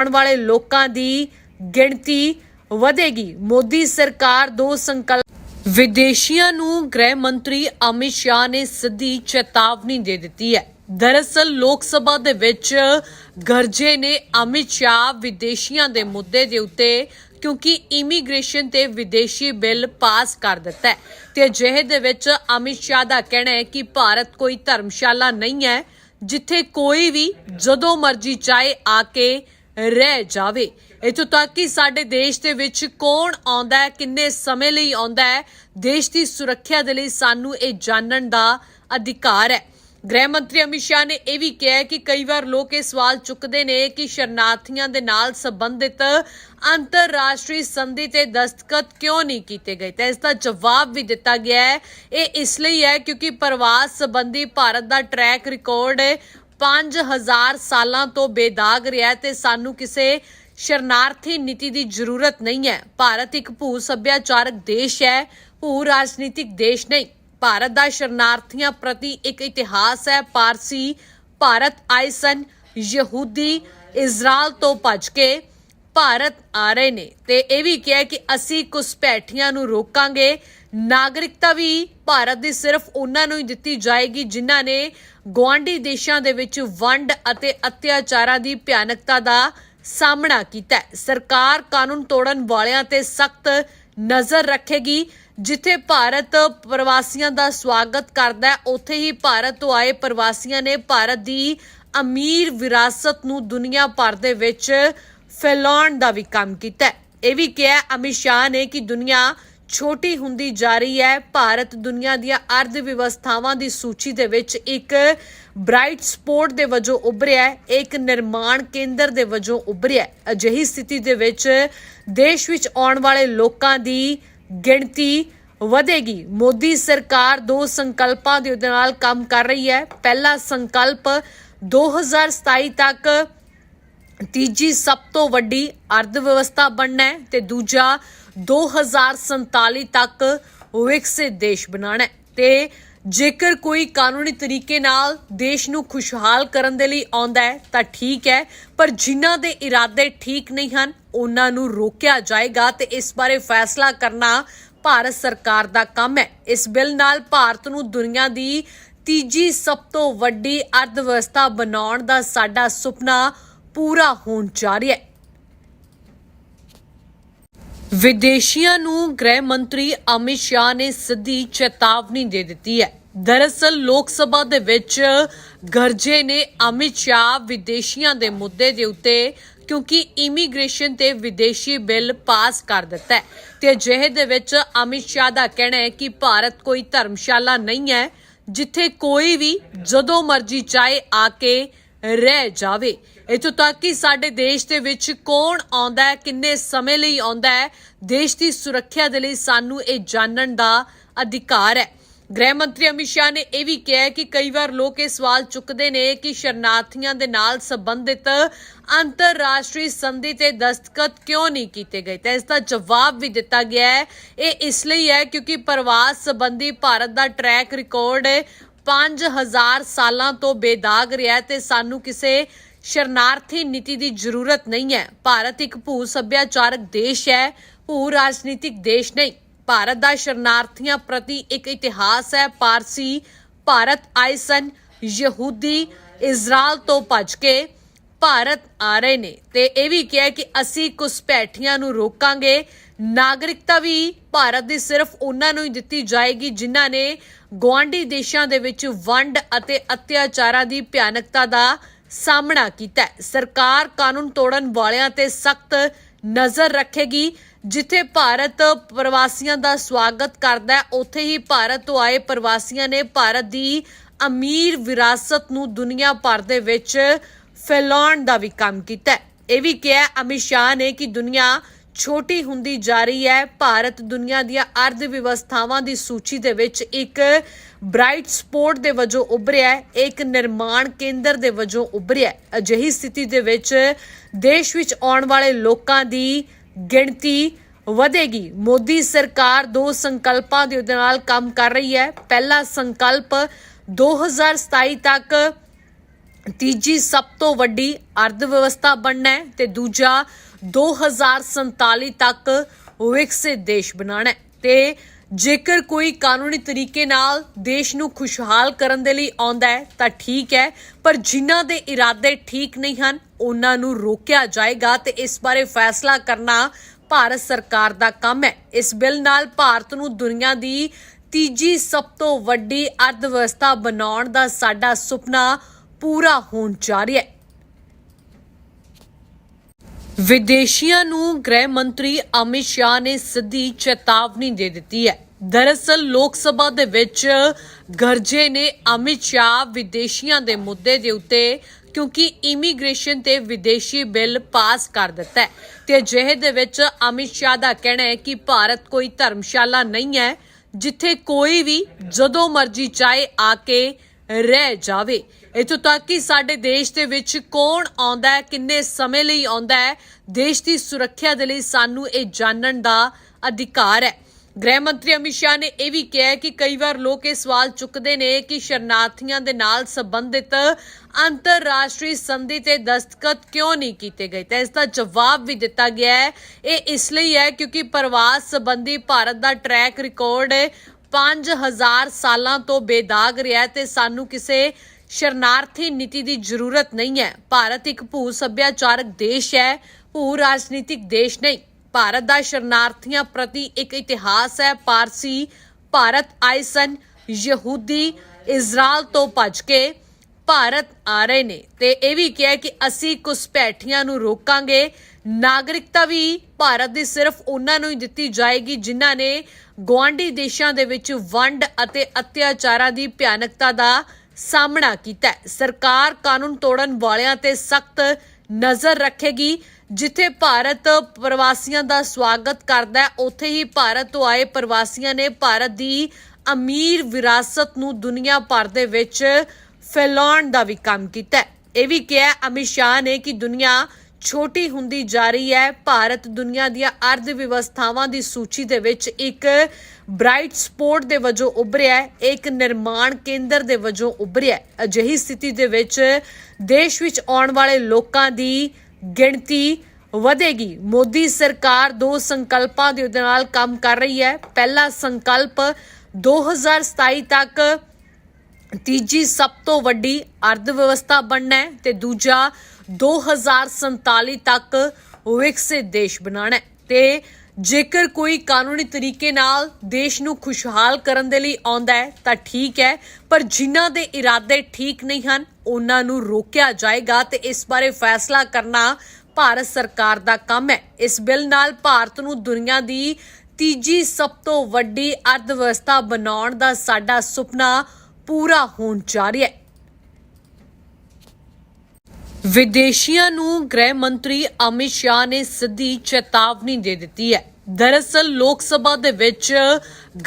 ਆਉਣ ਵਾਲੇ ਲੋਕਾਂ ਦੀ ਗਿਣਤੀ ਵਧੇਗੀ। ਮੋਦੀ ਸਰਕਾਰ ਦੋ ਸੰਕਲਪ ਵਿਦੇਸ਼ੀਆਂ ਨੂੰ ਗ੍ਰਹਿ ਮੰਤਰੀ ਅਮਿਤ ਸ਼ਾਹ ਨੇ ਸਿੱਧੀ ਚੇਤਾਵਨੀ ਦੇ ਦਿੱਤੀ ਹੈ। ਦਰਅਸਲ, ਲੋਕ ਸਭਾ ਦੇ ਵਿੱਚ ਗਰਜੇ ਨੇ ਅਮਿਤ ਸ਼ਾਹ ਵਿਦੇਸ਼ੀਆਂ ਦੇ ਮੁੱਦੇ ਦੇ ਉੱਤੇ ਕਿਉਂਕਿ ਇਮੀਗ੍ਰੇਸ਼ਨ ਤੇ ਵਿਦੇਸ਼ੀ ਬਿੱਲ ਪਾਸ ਕਰ ਦਿੱਤਾ ਹੈ। ਤੇ ਅਜਿਹੇ ਦੇ ਵਿੱਚ ਅਮਿਤ ਸ਼ਾਹ ਦਾ ਕਹਿਣਾ ਹੈ ਕਿ ਭਾਰਤ ਕੋਈ ਧਰਮਸ਼ਾਲਾ ਨਹੀਂ ਹੈ, ਜਿੱਥੇ ਕੋਈ ਵੀ ਜਦੋਂ ਮਰਜ਼ੀ ਚਾਹੇ ਆ ਕੇ ਰਹਿ ਜਾਵੇ। ਇਥੋਂ ਤੱਕ ਕਿ ਸਾਡੇ ਦੇਸ਼ ਦੇ ਵਿੱਚ ਕੌਣ ਆਉਂਦਾ ਹੈ, ਕਿੰਨੇ ਸਮੇਂ ਲਈ ਆਉਂਦਾ ਹੈ, ਦੇਸ਼ ਦੀ ਸੁਰੱਖਿਆ ਦੇ ਲਈ ਸਾਨੂੰ ਇਹ ਜਾਣਨ ਦਾ ਅਧਿਕਾਰ ਹੈ। ਗ੍ਰਹਿ ਮੰਤਰੀ ਅਮਿਤ ਸ਼ਾਹ ਨੇ ਇਹ ਵੀ ਕਿਹਾ ਕਿ ਕਈ ਵਾਰ ਲੋਕ ਇਹ ਸਵਾਲ ਚੁੱਕਦੇ ਨੇ ਕਿ ਸ਼ਰਨਾਰਥੀਆਂ ਦੇ ਨਾਲ ਸੰਬੰਧਿਤ ਅੰਤਰਰਾਸ਼ਟਰੀ ਸੰਧੀ ਤੇ ਦਸਤਖਤ ਕਿਉਂ ਨਹੀਂ ਕੀਤੇ ਗਏ? ਤਾਂ ਇਸ ਦਾ ਜਵਾਬ ਵੀ ਦਿੱਤਾ ਗਿਆ ਹੈ। ਇਹ ਇਸ ਲਈ ਹੈ ਕਿਉਂਕਿ ਪ੍ਰਵਾਸ ਸੰਬੰਧੀ ਭਾਰਤ ਦਾ ਟਰੈਕ ਰਿਕਾਰਡ 5000 ਸਾਲਾਂ ਤੋਂ ਬੇਦਾਗ ਰਿਹਾ ਤੇ ਸਾਨੂੰ ਕਿਸੇ ਸ਼ਰਨਾਰਥੀ ਨੀਤੀ ਦੀ ਜ਼ਰੂਰਤ ਨਹੀਂ ਹੈ। ਭਾਰਤ ਇੱਕ ਭੂ ਸੱਭਿਆਚਾਰਕ ਦੇਸ਼ ਹੈ, ਭੂ ਰਾਜਨੀਤਿਕ ਦੇਸ਼ ਨਹੀਂ। ਭਾਰਤ ਦਾ ਸ਼ਰਨਾਰਥੀਆਂ ਪ੍ਰਤੀ ਇੱਕ ਇਤਿਹਾਸ ਹੈ, ਪਾਰਸੀ ਭਾਰਤ ਆਏ ਸਨ, ਯਹੂਦੀ ਇਜ਼ਰਾਈਲ ਤੋਂ ਭੱਜ ਕੇ ਭਾਰਤ ਆ ਰਹੇ ਨੇ। ਤੇ ਇਹ ਵੀ ਕਿਹਾ ਕਿ ਅਸੀਂ ਘੁਸਪੈਠੀਆਂ ਨੂੰ ਰੋਕਾਂਗੇ। ਨਾਗਰਿਕਤਾ ਵੀ ਭਾਰਤ ਦੀ ਸਿਰਫ ਉਹਨਾਂ ਨੂੰ ਹੀ ਦਿੱਤੀ ਜਾਏਗੀ ਜਿਨ੍ਹਾਂ ਨੇ ਗੁਆਂਢੀ ਦੇਸ਼ਾਂ ਦੇ ਵਿੱਚ ਵੰਡ ਅਤੇ ਅਤਿਆਚਾਰਾਂ ਦੀ ਭਿਆਨਕਤਾ ਦਾ ਸਾਹਮਣਾ ਕੀਤਾ ਸਰਕਾਰ ਕਾਨੂੰਨ ਤੋੜਨ ਵਾਲਿਆਂ ਤੇ ਸਖਤ ਨਜ਼ਰ ਰੱਖੇਗੀ, ਜਿੱਥੇ ਭਾਰਤ ਪ੍ਰਵਾਸੀਆਂ ਦਾ ਸਵਾਗਤ ਕਰਦਾ ਹੈ, ਉੱਥੇ ਹੀ ਭਾਰਤ ਤੋਂ ਆਏ ਪ੍ਰਵਾਸੀਆਂ ਨੇ ਭਾਰਤ ਦੀ ਅਮੀਰ ਵਿਰਾਸਤ ਨੂੰ ਦੁਨੀਆ ਭਰ ਦੇ ਵਿੱਚ ਫੈਲਾਉਣ ਦਾ ਵੀ ਕੰਮ ਕੀਤਾ ਹੈ। ਇਹ ਵੀ ਕਿਹਾ ਅਮਿਤ ਸ਼ਾਹ ਨੇ ਕਿ ਦੁਨੀਆ ਛੋਟੀ ਹੁੰਦੀ ਜਾ ਰਹੀ ਹੈ। ਭਾਰਤ ਦੁਨੀਆ ਦੀਆਂ ਅਰਧ ਵਿਵਸਥਾਵਾਂ ਦੀ ਸੂਚੀ ਦੇ ਵਿੱਚ ਇੱਕ ਬ੍ਰਾਈਟ ਸਪੋਰਟ ਦੇ ਵਜੋਂ ਉੱਭਰਿਆ ਹੈ, ਇੱਕ ਨਿਰਮਾਣ ਕੇਂਦਰ ਦੇ ਵਜੋਂ ਉੱਭਰਿਆ ਹੈ। ਅਜਿਹੀ ਸਥਿਤੀ ਦੇ ਵਿੱਚ ਦੇਸ਼ ਵਿੱਚ ਆਉਣ ਵਾਲੇ ਲੋਕਾਂ ਦੀ ਗਿਣਤੀ ਵਧੇਗੀ। ਮੋਦੀ ਸਰਕਾਰ ਦੋ ਸੰਕਲਪਾਂ ਦੇ ਨਾਲ ਕੰਮ ਕਰ ਰਹੀ ਹੈ। ਪਹਿਲਾ ਸੰਕਲਪ 2027 ਤੱਕ ਤੀਜੀ ਸਭ ਤੋਂ ਵੱਡੀ ਅਰਥ ਵਿਵਸਥਾ ਬਣਨਾ ਹੈ ਤੇ ਦੂਜਾ 2047 ਤੱਕ ਵਿਕਸਿਤ ਦੇਸ਼ ਬਣਾਉਣਾ ਹੈ। ਤੇ ਜੇਕਰ ਕੋਈ ਕਾਨੂੰਨੀ ਤਰੀਕੇ ਨਾਲ ਦੇਸ਼ ਨੂੰ ਖੁਸ਼ਹਾਲ ਕਰਨ ਦੇ ਲਈ ਆਉਂਦਾ ਹੈ, ਤਾਂ ਠੀਕ ਹੈ, ਪਰ ਜਿਨ੍ਹਾਂ ਦੇ ਇਰਾਦੇ ਠੀਕ ਨਹੀਂ ਹਨ, ਉਹਨਾਂ ਨੂੰ ਰੋਕਿਆ ਜਾਏਗਾ ਤੇ ਇਸ ਬਾਰੇ ਫੈਸਲਾ ਕਰਨਾ ਭਾਰਤ ਸਰਕਾਰ ਦਾ ਕੰਮ ਹੈ। ਇਸ ਬਿੱਲ ਨਾਲ ਭਾਰਤ ਨੂੰ ਦੁਨੀਆ ਦੀ ਤੀਜੀ ਸਭ ਤੋਂ ਵੱਡੀ ਅਰਥ ਵਿਵਸਥਾ ਬਣਾਉਣ ਦਾ ਸਾਡਾ ਸੁਪਨਾ ਪੂਰਾ ਹੋਣ ਜਾ ਰਿਹਾ ਹੈ। ਵਿਦੇਸ਼ੀਆਂ ਨੂੰ ਗ੍ਰਹਿ ਮੰਤਰੀ ਅਮਿਤ ਸ਼ਾਹ ਨੇ ਸਿੱਧੀ ਚੇਤਾਵਨੀ ਦੇ ਦਿੱਤੀ ਹੈ। ਦਰਅਸਲ, ਲੋਕ ਸਭਾ ਦੇ ਵਿੱਚ ਗਰਜੇ ਨੇ ਅਮਿਤ ਸ਼ਾਹ ਵਿਦੇਸ਼ੀਆਂ ਦੇ ਮੁੱਦੇ ਦੇ ਉੱਤੇ ਕਿਉਂਕਿ ਇਮੀਗ੍ਰੇਸ਼ਨ ਤੇ ਵਿਦੇਸ਼ੀ ਬਿੱਲ ਪਾਸ ਕਰ ਦਿੱਤਾ ਹੈ। ਤੇ ਅਜਿਹੇ ਦੇ ਵਿੱਚ ਅਮਿਤ ਸ਼ਾਹ ਦਾ ਕਹਿਣਾ ਹੈ ਕਿ ਭਾਰਤ ਕੋਈ ਧਰਮਸ਼ਾਲਾ ਨਹੀਂ ਹੈ, ਜਿੱਥੇ ਕੋਈ ਵੀ ਜਦੋਂ ਮਰਜ਼ੀ ਚਾਹੇ ਆ ਕੇ ਰਹਿ ਜਾਵੇ। ਇਥੋਂ ਤੱਕ ਕਿ ਸਾਡੇ ਦੇਸ਼ ਦੇ ਵਿੱਚ ਕੌਣ ਆਉਂਦਾ ਹੈ, ਕਿੰਨੇ ਸਮੇਂ ਲਈ ਆਉਂਦਾ ਹੈ, ਦੇਸ਼ ਦੀ ਸੁਰੱਖਿਆ ਦੇ ਲਈ ਸਾਨੂੰ ਇਹ ਜਾਣਨ ਦਾ ਅਧਿਕਾਰ ਹੈ। ਗ੍ਰਹਿ ਮੰਤਰੀ ਅਮਿਤ ਸ਼ਾਹ ਨੇ ਇਹ ਵੀ ਕਿਹਾ ਕਿ ਕਈ ਵਾਰ ਲੋਕ ਇਹ ਸਵਾਲ ਚੁੱਕਦੇ ਨੇ ਕਿ ਸ਼ਰਨਾਰਥੀਆਂ ਦੇ ਨਾਲ ਸੰਬੰਧਿਤ ਅੰਤਰਰਾਸ਼ਟਰੀ ਸੰਧੀ ਤੇ ਦਸਤਖਤ ਕਿਉਂ ਨਹੀਂ ਕੀਤੇ ਗਏ? ਤਾਂ ਇਸ ਦਾ ਜਵਾਬ ਵੀ ਦਿੱਤਾ ਗਿਆ ਹੈ। ਇਹ ਇਸ ਲਈ ਹੈ ਕਿਉਂਕਿ ਪ੍ਰਵਾਸ ਸੰਬੰਧੀ ਭਾਰਤ ਦਾ ਟਰੈਕ ਰਿਕਾਰਡ 5000 ਸਾਲਾਂ ਤੋਂ ਬੇਦਾਗ ਰਿਹਾ ਤੇ ਸਾਨੂੰ ਕਿਸੇ ਸ਼ਰਨਾਰਥੀ ਨੀਤੀ ਦੀ ਜ਼ਰੂਰਤ ਨਹੀਂ ਹੈ। ਭਾਰਤ ਇੱਕ ਭੂ ਸੱਭਿਆਚਾਰਕ ਦੇਸ਼ ਹੈ, ਭੂ ਰਾਜਨੀਤਿਕ ਦੇਸ਼ ਨਹੀਂ। ਭਾਰਤ ਦਾ ਸ਼ਰਨਾਰਥੀਆਂ ਪ੍ਰਤੀ ਇੱਕ ਇਤਿਹਾਸ ਹੈ, ਪਾਰਸੀ ਭਾਰਤ ਆਏ ਸਨ ਯਹੂਦੀ ਇਜ਼ਰਾਈਲ ਤੋਂ ਭੱਜ ਕੇ ਭਾਰਤ ਆ ਰਹੇ ਨੇ ਤੇ ਇਹ ਵੀ ਕਿਹਾ ਕਿ ਅਸੀਂ ਘੁਸਪੈਠੀਆਂ ਨੂੰ ਰੋਕਾਂਗੇ ਨਾਗਰਿਕਤਾ ਵੀ ਭਾਰਤ ਦੀ ਸਿਰਫ ਉਹਨਾਂ ਨੂੰ ਹੀ ਦਿੱਤੀ ਜਾਏਗੀ ਜਿਨ੍ਹਾਂ ਨੇ ਗੁਆਂਢੀ ਦੇਸ਼ਾਂ ਦੇ ਵਿੱਚ ਵੰਡ ਅਤੇ ਅਤਿਆਚਾਰਾਂ ਦੀ ਭਿਆਨਕਤਾ ਦਾ ਸਾਹਮਣਾ ਕੀਤਾ ਹੈ। ਸਰਕਾਰ ਕਾਨੂੰਨ ਤੋੜਨ ਵਾਲਿਆਂ ਤੇ ਸਖਤ ਨਜ਼ਰ ਰੱਖੇਗੀ। ਜਿੱਥੇ ਭਾਰਤ ਪ੍ਰਵਾਸੀਆਂ ਦਾ ਸਵਾਗਤ ਕਰਦਾ ਹੈ, ਉੱਥੇ ਹੀ ਭਾਰਤ ਤੋਂ ਆਏ ਪ੍ਰਵਾਸੀਆਂ ਨੇ ਭਾਰਤ ਦੀ ਅਮੀਰ ਵਿਰਾਸਤ ਨੂੰ ਦੁਨੀਆ ਭਰ ਦੇ ਵਿੱਚ ਫੈਲਾਉਣ ਦਾ ਵੀ ਕੰਮ ਕੀਤਾ ਹੈ। ਇਹ ਵੀ ਕਿਹਾ ਅਮਿਤ ਸ਼ਾਹ ਨੇ ਕਿ ਦੁਨੀਆ ਛੋਟੀ ਹੁੰਦੀ ਜਾ ਰਹੀ ਹੈ। ਭਾਰਤ ਦੁਨੀਆ ਦੀਆਂ ਅਰਧ ਵਿਵਸਥਾਵਾਂ ਦੀ ਸੂਚੀ ਦੇ ਵਿੱਚ ਇੱਕ ਬ੍ਰਾਈਟ ਸਪੋਰਟ ਦੇ ਵਜੋਂ ਉਭਰਿਆ ਹੈ, ਇੱਕ ਨਿਰਮਾਣ ਕੇਂਦਰ ਦੇ ਵਜੋਂ ਉਭਰਿਆ ਅਜਿਹੀ ਸਥਿਤੀ ਦੇ ਵਿੱਚ ਦੇਸ਼ ਵਿੱਚ ਆਉਣ ਵਾਲੇ ਲੋਕਾਂ ਦੀ ਗਿਣਤੀ ਵਧੇਗੀ। ਮੋਦੀ ਸਰਕਾਰ ਦੋ ਸੰਕਲਪਾਂ ਦੇ ਨਾਲ ਕੰਮ ਕਰ ਰਹੀ ਹੈ। ਪਹਿਲਾ ਸੰਕਲਪ 2027 ਤੱਕ ਤੀਜੀ ਸਭ ਤੋਂ ਵੱਡੀ ਅਰਥ ਵਿਵਸਥਾ ਬਣਨਾ ਹੈ ਤੇ ਦੂਜਾ 2047 ਤੱਕ ਵਿਕਸਿਤ ਦੇਸ਼ ਬਣਾਉਣਾ ਹੈ ਤੇ ਜੇਕਰ ਕੋਈ ਕਾਨੂੰਨੀ ਤਰੀਕੇ ਨਾਲ ਦੇਸ਼ ਨੂੰ ਖੁਸ਼ਹਾਲ ਕਰਨ ਦੇ ਲਈ ਆਉਂਦਾ ਹੈ, ਤਾਂ ਠੀਕ ਹੈ, ਪਰ ਜਿਨ੍ਹਾਂ ਦੇ ਇਰਾਦੇ ਠੀਕ ਨਹੀਂ ਹਨ, ਉਹਨਾਂ ਨੂੰ ਰੋਕਿਆ ਜਾਏਗਾ ਤੇ ਇਸ ਬਾਰੇ ਫੈਸਲਾ ਕਰਨਾ ਭਾਰਤ ਸਰਕਾਰ ਦਾ ਕੰਮ ਹੈ। ਇਸ ਬਿੱਲ ਨਾਲ ਭਾਰਤ ਨੂੰ ਦੁਨੀਆ ਦੀ ਤੀਜੀ ਸਭ ਤੋਂ ਵੱਡੀ ਅਰਥ ਵਿਵਸਥਾ ਬਣਾਉਣ ਦਾ ਸਾਡਾ ਸੁਪਨਾ ਪੂਰਾ ਹੋਣ ਜਾ ਰਿਹਾ ਹੈ। ਵਿਦੇਸ਼ੀਆਂ ਨੂੰ ਗ੍ਰਹਿ ਮੰਤਰੀ ਅਮਿਤ ਸ਼ਾਹ ਨੇ ਸਿੱਧੀ ਚੇਤਾਵਨੀ ਦੇ ਦਿੱਤੀ ਹੈ। ਦਰਅਸਲ, ਲੋਕ ਸਭਾ ਦੇ ਵਿੱਚ ਗਰਜੇ ਨੇ ਅਮਿਤ ਸ਼ਾਹ ਵਿਦੇਸ਼ੀਆਂ ਦੇ ਮੁੱਦੇ ਦੇ ਉੱਤੇ, ਕਿਉਂਕਿ ਇਮੀਗ੍ਰੇਸ਼ਨ ਤੇ ਵਿਦੇਸ਼ੀ ਬਿੱਲ ਪਾਸ ਕਰ ਦਿੱਤਾ ਹੈ। ਤੇ ਅਜਿਹੇ ਦੇ ਵਿੱਚ ਅਮਿਤ ਸ਼ਾਹ ਦਾ ਕਹਿਣਾ ਹੈ ਕਿ ਭਾਰਤ ਕੋਈ ਧਰਮਸ਼ਾਲਾ ਨਹੀਂ ਹੈ, ਜਿੱਥੇ ਕੋਈ ਵੀ ਜਦੋਂ ਮਰਜ਼ੀ ਚਾਹੇ ਆ ਕੇ ਰਹਿ ਜਾਵੇ। ਇਥੋਂ ਤੱਕ ਕਿ ਸਾਡੇ ਦੇਸ਼ ਦੇ ਵਿੱਚ ਕੌਣ ਆਉਂਦਾ ਹੈ, ਕਿੰਨੇ ਸਮੇਂ ਲਈ ਆਉਂਦਾ ਹੈ, ਦੇਸ਼ ਦੀ ਸੁਰੱਖਿਆ ਦੇ ਲਈ ਸਾਨੂੰ ਇਹ ਜਾਣਨ ਦਾ ਅਧਿਕਾਰ ਹੈ। ਗ੍ਰਹਿ ਮੰਤਰੀ ਅਮਿਤ ਸ਼ਾਹ ਨੇ ਇਹ ਵੀ ਕਿਹਾ ਕਿ ਕਈ ਵਾਰ ਲੋਕ ਇਹ ਸਵਾਲ ਚੁੱਕਦੇ ਨੇ ਕਿ ਸ਼ਰਨਾਰਥੀਆਂ ਦੇ ਨਾਲ ਸੰਬੰਧਿਤ ਅੰਤਰਰਾਸ਼ਟਰੀ ਸੰਧੀ ਤੇ ਦਸਤਖਤ ਕਿਉਂ ਨਹੀਂ ਕੀਤੇ ਗਏ? ਤਾਂ ਇਸ ਦਾ ਜਵਾਬ ਵੀ ਦਿੱਤਾ ਗਿਆ ਹੈ। ਇਹ ਇਸ ਲਈ ਹੈ ਕਿਉਂਕਿ ਪ੍ਰਵਾਸ ਸੰਬੰਧੀ ਭਾਰਤ ਦਾ ਟਰੈਕ ਰਿਕਾਰਡ 5000 ਸਾਲਾਂ ਤੋਂ ਬੇਦਾਗ ਰਿਹਾ ਤੇ ਸਾਨੂੰ ਕਿਸੇ ਸ਼ਰਨਾਰਥੀ ਨੀਤੀ ਦੀ ਜ਼ਰੂਰਤ ਨਹੀਂ ਹੈ। ਭਾਰਤ ਇੱਕ ਭੂ ਸੱਭਿਆਚਾਰਕ ਦੇਸ਼ ਹੈ, ਭੂ ਰਾਜਨੀਤਿਕ ਦੇਸ਼ ਨਹੀਂ। ਭਾਰਤ ਦਾ ਸ਼ਰਨਾਰਥੀਆਂ ਪ੍ਰਤੀ ਇੱਕ ਇਤਿਹਾਸ ਹੈ, ਪਾਰਸੀ, ਭਾਰਤ ਆਏ ਸਨ ਯਹੂਦੀ ਇਜ਼ਰਾਈਲ ਤੋਂ ਭੱਜ ਕੇ ਭਾਰਤ ਆ ਰਹੇ ਨੇ। ਤੇ ਇਹ ਵੀ ਕਿਹਾ ਕਿ ਅਸੀਂ ਘੁਸਪੈਠੀਆਂ ਨੂੰ ਰੋਕਾਂਗੇ। ਨਾਗਰਿਕਤਾ ਵੀ ਭਾਰਤ ਦੀ ਸਿਰਫ ਉਹਨਾਂ ਨੂੰ ਹੀ ਦਿੱਤੀ ਜਾਏਗੀ ਜਿਨ੍ਹਾਂ ਨੇ ਗੁਆਂਢੀ ਦੇਸ਼ਾਂ ਦੇ ਵਿੱਚ ਵੰਡ ਅਤੇ ਅਤਿਆਚਾਰਾਂ ਦੀ ਭਿਆਨਕਤਾ ਦਾ ਸਾਹਮਣਾ ਕੀਤਾ ਸਰਕਾਰ ਕਾਨੂੰਨ ਤੋੜਨ ਵਾਲਿਆਂ ਤੇ ਸਖਤ ਨਜ਼ਰ ਰੱਖੇਗੀ, ਜਿੱਥੇ ਭਾਰਤ ਪ੍ਰਵਾਸੀਆਂ ਦਾ ਸਵਾਗਤ ਕਰਦਾ ਹੈ। ਉੱਥੇ ਹੀ ਭਾਰਤ ਤੋਂ ਆਏ ਪ੍ਰਵਾਸੀਆਂ ਨੇ ਭਾਰਤ ਦੀ ਅਮੀਰ ਵਿਰਾਸਤ ਨੂੰ ਦੁਨੀਆ ਭਰ ਦੇ ਵਿੱਚ ਫੈਲਾਉਣ ਦਾ ਵੀ ਕੰਮ ਕੀਤਾ ਇਹ ਵੀ ਕਿਹਾ ਅਮਿਤ ਸ਼ਾਹ ਨੇ ਕਿ ਦੁਨੀਆ ਛੋਟੀ ਹੁੰਦੀ ਜਾ ਰਹੀ ਹੈ। ਭਾਰਤ ਦੁਨੀਆ ਦੀਆਂ ਅਰਧ ਵਿਵਸਥਾਵਾਂ ਦੀ ਸੂਚੀ ਦੇ ਵਿੱਚ ਇੱਕ ਬ੍ਰਾਈਟ ਸਪੋਰਟ ਦੇ ਵਜੋਂ ਉੱਭਰਿਆ ਹੈ, ਇੱਕ ਨਿਰਮਾਣ ਕੇਂਦਰ ਦੇ ਵਜੋਂ ਉੱਭਰਿਆ ਹੈ। ਅਜਿਹੀ ਸਥਿਤੀ ਦੇ ਵਿੱਚ ਦੇਸ਼ ਵਿੱਚ ਆਉਣ ਵਾਲੇ ਲੋਕਾਂ ਦੀ ਗਿਣਤੀ ਵਧੇਗੀ। ਮੋਦੀ ਸਰਕਾਰ ਦੋ ਸੰਕਲਪਾਂ ਦੇ ਨਾਲ ਕੰਮ ਕਰ ਰਹੀ ਹੈ। ਪਹਿਲਾ ਸੰਕਲਪ 2027 ਤੱਕ ਤੀਜੀ ਸਭ ਤੋਂ ਵੱਡੀ ਅਰਥ ਵਿਵਸਥਾ ਬਣਨਾ ਹੈ ਤੇ ਦੂਜਾ 2047 ਤੱਕ ਵਿਕਸਿਤ ਦੇਸ਼ ਬਣਾਉਣਾ ਹੈ। ਤੇ ਜੇਕਰ ਕੋਈ ਕਾਨੂੰਨੀ ਤਰੀਕੇ ਨਾਲ ਦੇਸ਼ ਨੂੰ ਖੁਸ਼ਹਾਲ ਕਰਨ ਦੇ ਲਈ ਆਉਂਦਾ ਹੈ, ਤਾਂ ਠੀਕ ਹੈ, ਪਰ ਜਿਨ੍ਹਾਂ ਦੇ ਇਰਾਦੇ ਠੀਕ ਨਹੀਂ ਹਨ, ਉਹਨਾਂ ਨੂੰ ਰੋਕਿਆ ਜਾਏਗਾ ਤੇ ਇਸ ਬਾਰੇ ਫੈਸਲਾ ਕਰਨਾ ਭਾਰਤ ਸਰਕਾਰ ਦਾ ਕੰਮ ਹੈ। ਇਸ ਬਿੱਲ ਨਾਲ ਭਾਰਤ ਨੂੰ ਦੁਨੀਆ ਦੀ ਤੀਜੀ ਸਭ ਤੋਂ ਵੱਡੀ ਅਰਥ ਵਿਵਸਥਾ ਬਣਾਉਣ ਦਾ ਸਾਡਾ ਸੁਪਨਾ ਪੂਰਾ ਹੋਣ ਜਾ ਰਿਹਾ ਹੈ। ਵਿਦੇਸ਼ੀਆਂ ਨੂੰ ਗ੍ਰਹਿ ਮੰਤਰੀ ਅਮਿਤ ਸ਼ਾਹ ਨੇ ਸਿੱਧੀ ਚੇਤਾਵਨੀ ਦੇ ਦਿੱਤੀ ਹੈ। ਦਰਅਸਲ, ਲੋਕ ਸਭਾ ਦੇ ਵਿੱਚ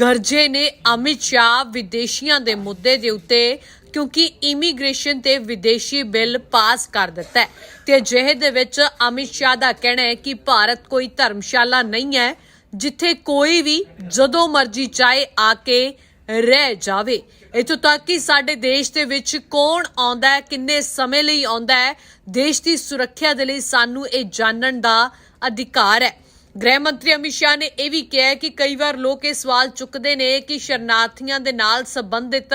ਗਰਜੇ ਨੇ ਅਮਿਤ ਸ਼ਾਹ ਵਿਦੇਸ਼ੀਆਂ ਦੇ ਮੁੱਦੇ ਦੇ ਉੱਤੇ ਕਿਉਂਕਿ ਇਮੀਗ੍ਰੇਸ਼ਨ ਤੇ ਵਿਦੇਸ਼ੀ ਬਿੱਲ ਪਾਸ ਕਰ ਦਿੱਤਾ ਹੈ। ਤੇ ਅਜਿਹੇ ਦੇ ਵਿੱਚ ਅਮਿਤ ਸ਼ਾਹ ਦਾ ਕਹਿਣਾ ਹੈ ਕਿ ਭਾਰਤ ਕੋਈ ਧਰਮਸ਼ਾਲਾ ਨਹੀਂ ਹੈ, ਜਿੱਥੇ ਕੋਈ ਵੀ ਜਦੋਂ ਮਰਜ਼ੀ ਚਾਹੇ ਆ ਕੇ ਰਹਿ ਜਾਵੇ। ਇਥੋਂ ਤੱਕ ਕਿ ਸਾਡੇ ਦੇਸ਼ ਦੇ ਵਿੱਚ ਕੌਣ ਆਉਂਦਾ ਹੈ, ਕਿੰਨੇ ਸਮੇਂ ਲਈ ਆਉਂਦਾ ਹੈ, ਦੇਸ਼ ਦੀ ਸੁਰੱਖਿਆ ਦੇ ਲਈ ਸਾਨੂੰ ਇਹ ਜਾਣਨ ਦਾ ਅਧਿਕਾਰ ਹੈ। ਗ੍ਰਹਿ ਮੰਤਰੀ ਅਮਿਤ ਸ਼ਾਹ ਨੇ ਇਹ ਵੀ ਕਿਹਾ ਕਿ ਕਈ ਵਾਰ ਲੋਕ ਇਹ ਸਵਾਲ ਚੁੱਕਦੇ ਨੇ ਕਿ ਸ਼ਰਨਾਰਥੀਆਂ ਦੇ ਨਾਲ ਸੰਬੰਧਿਤ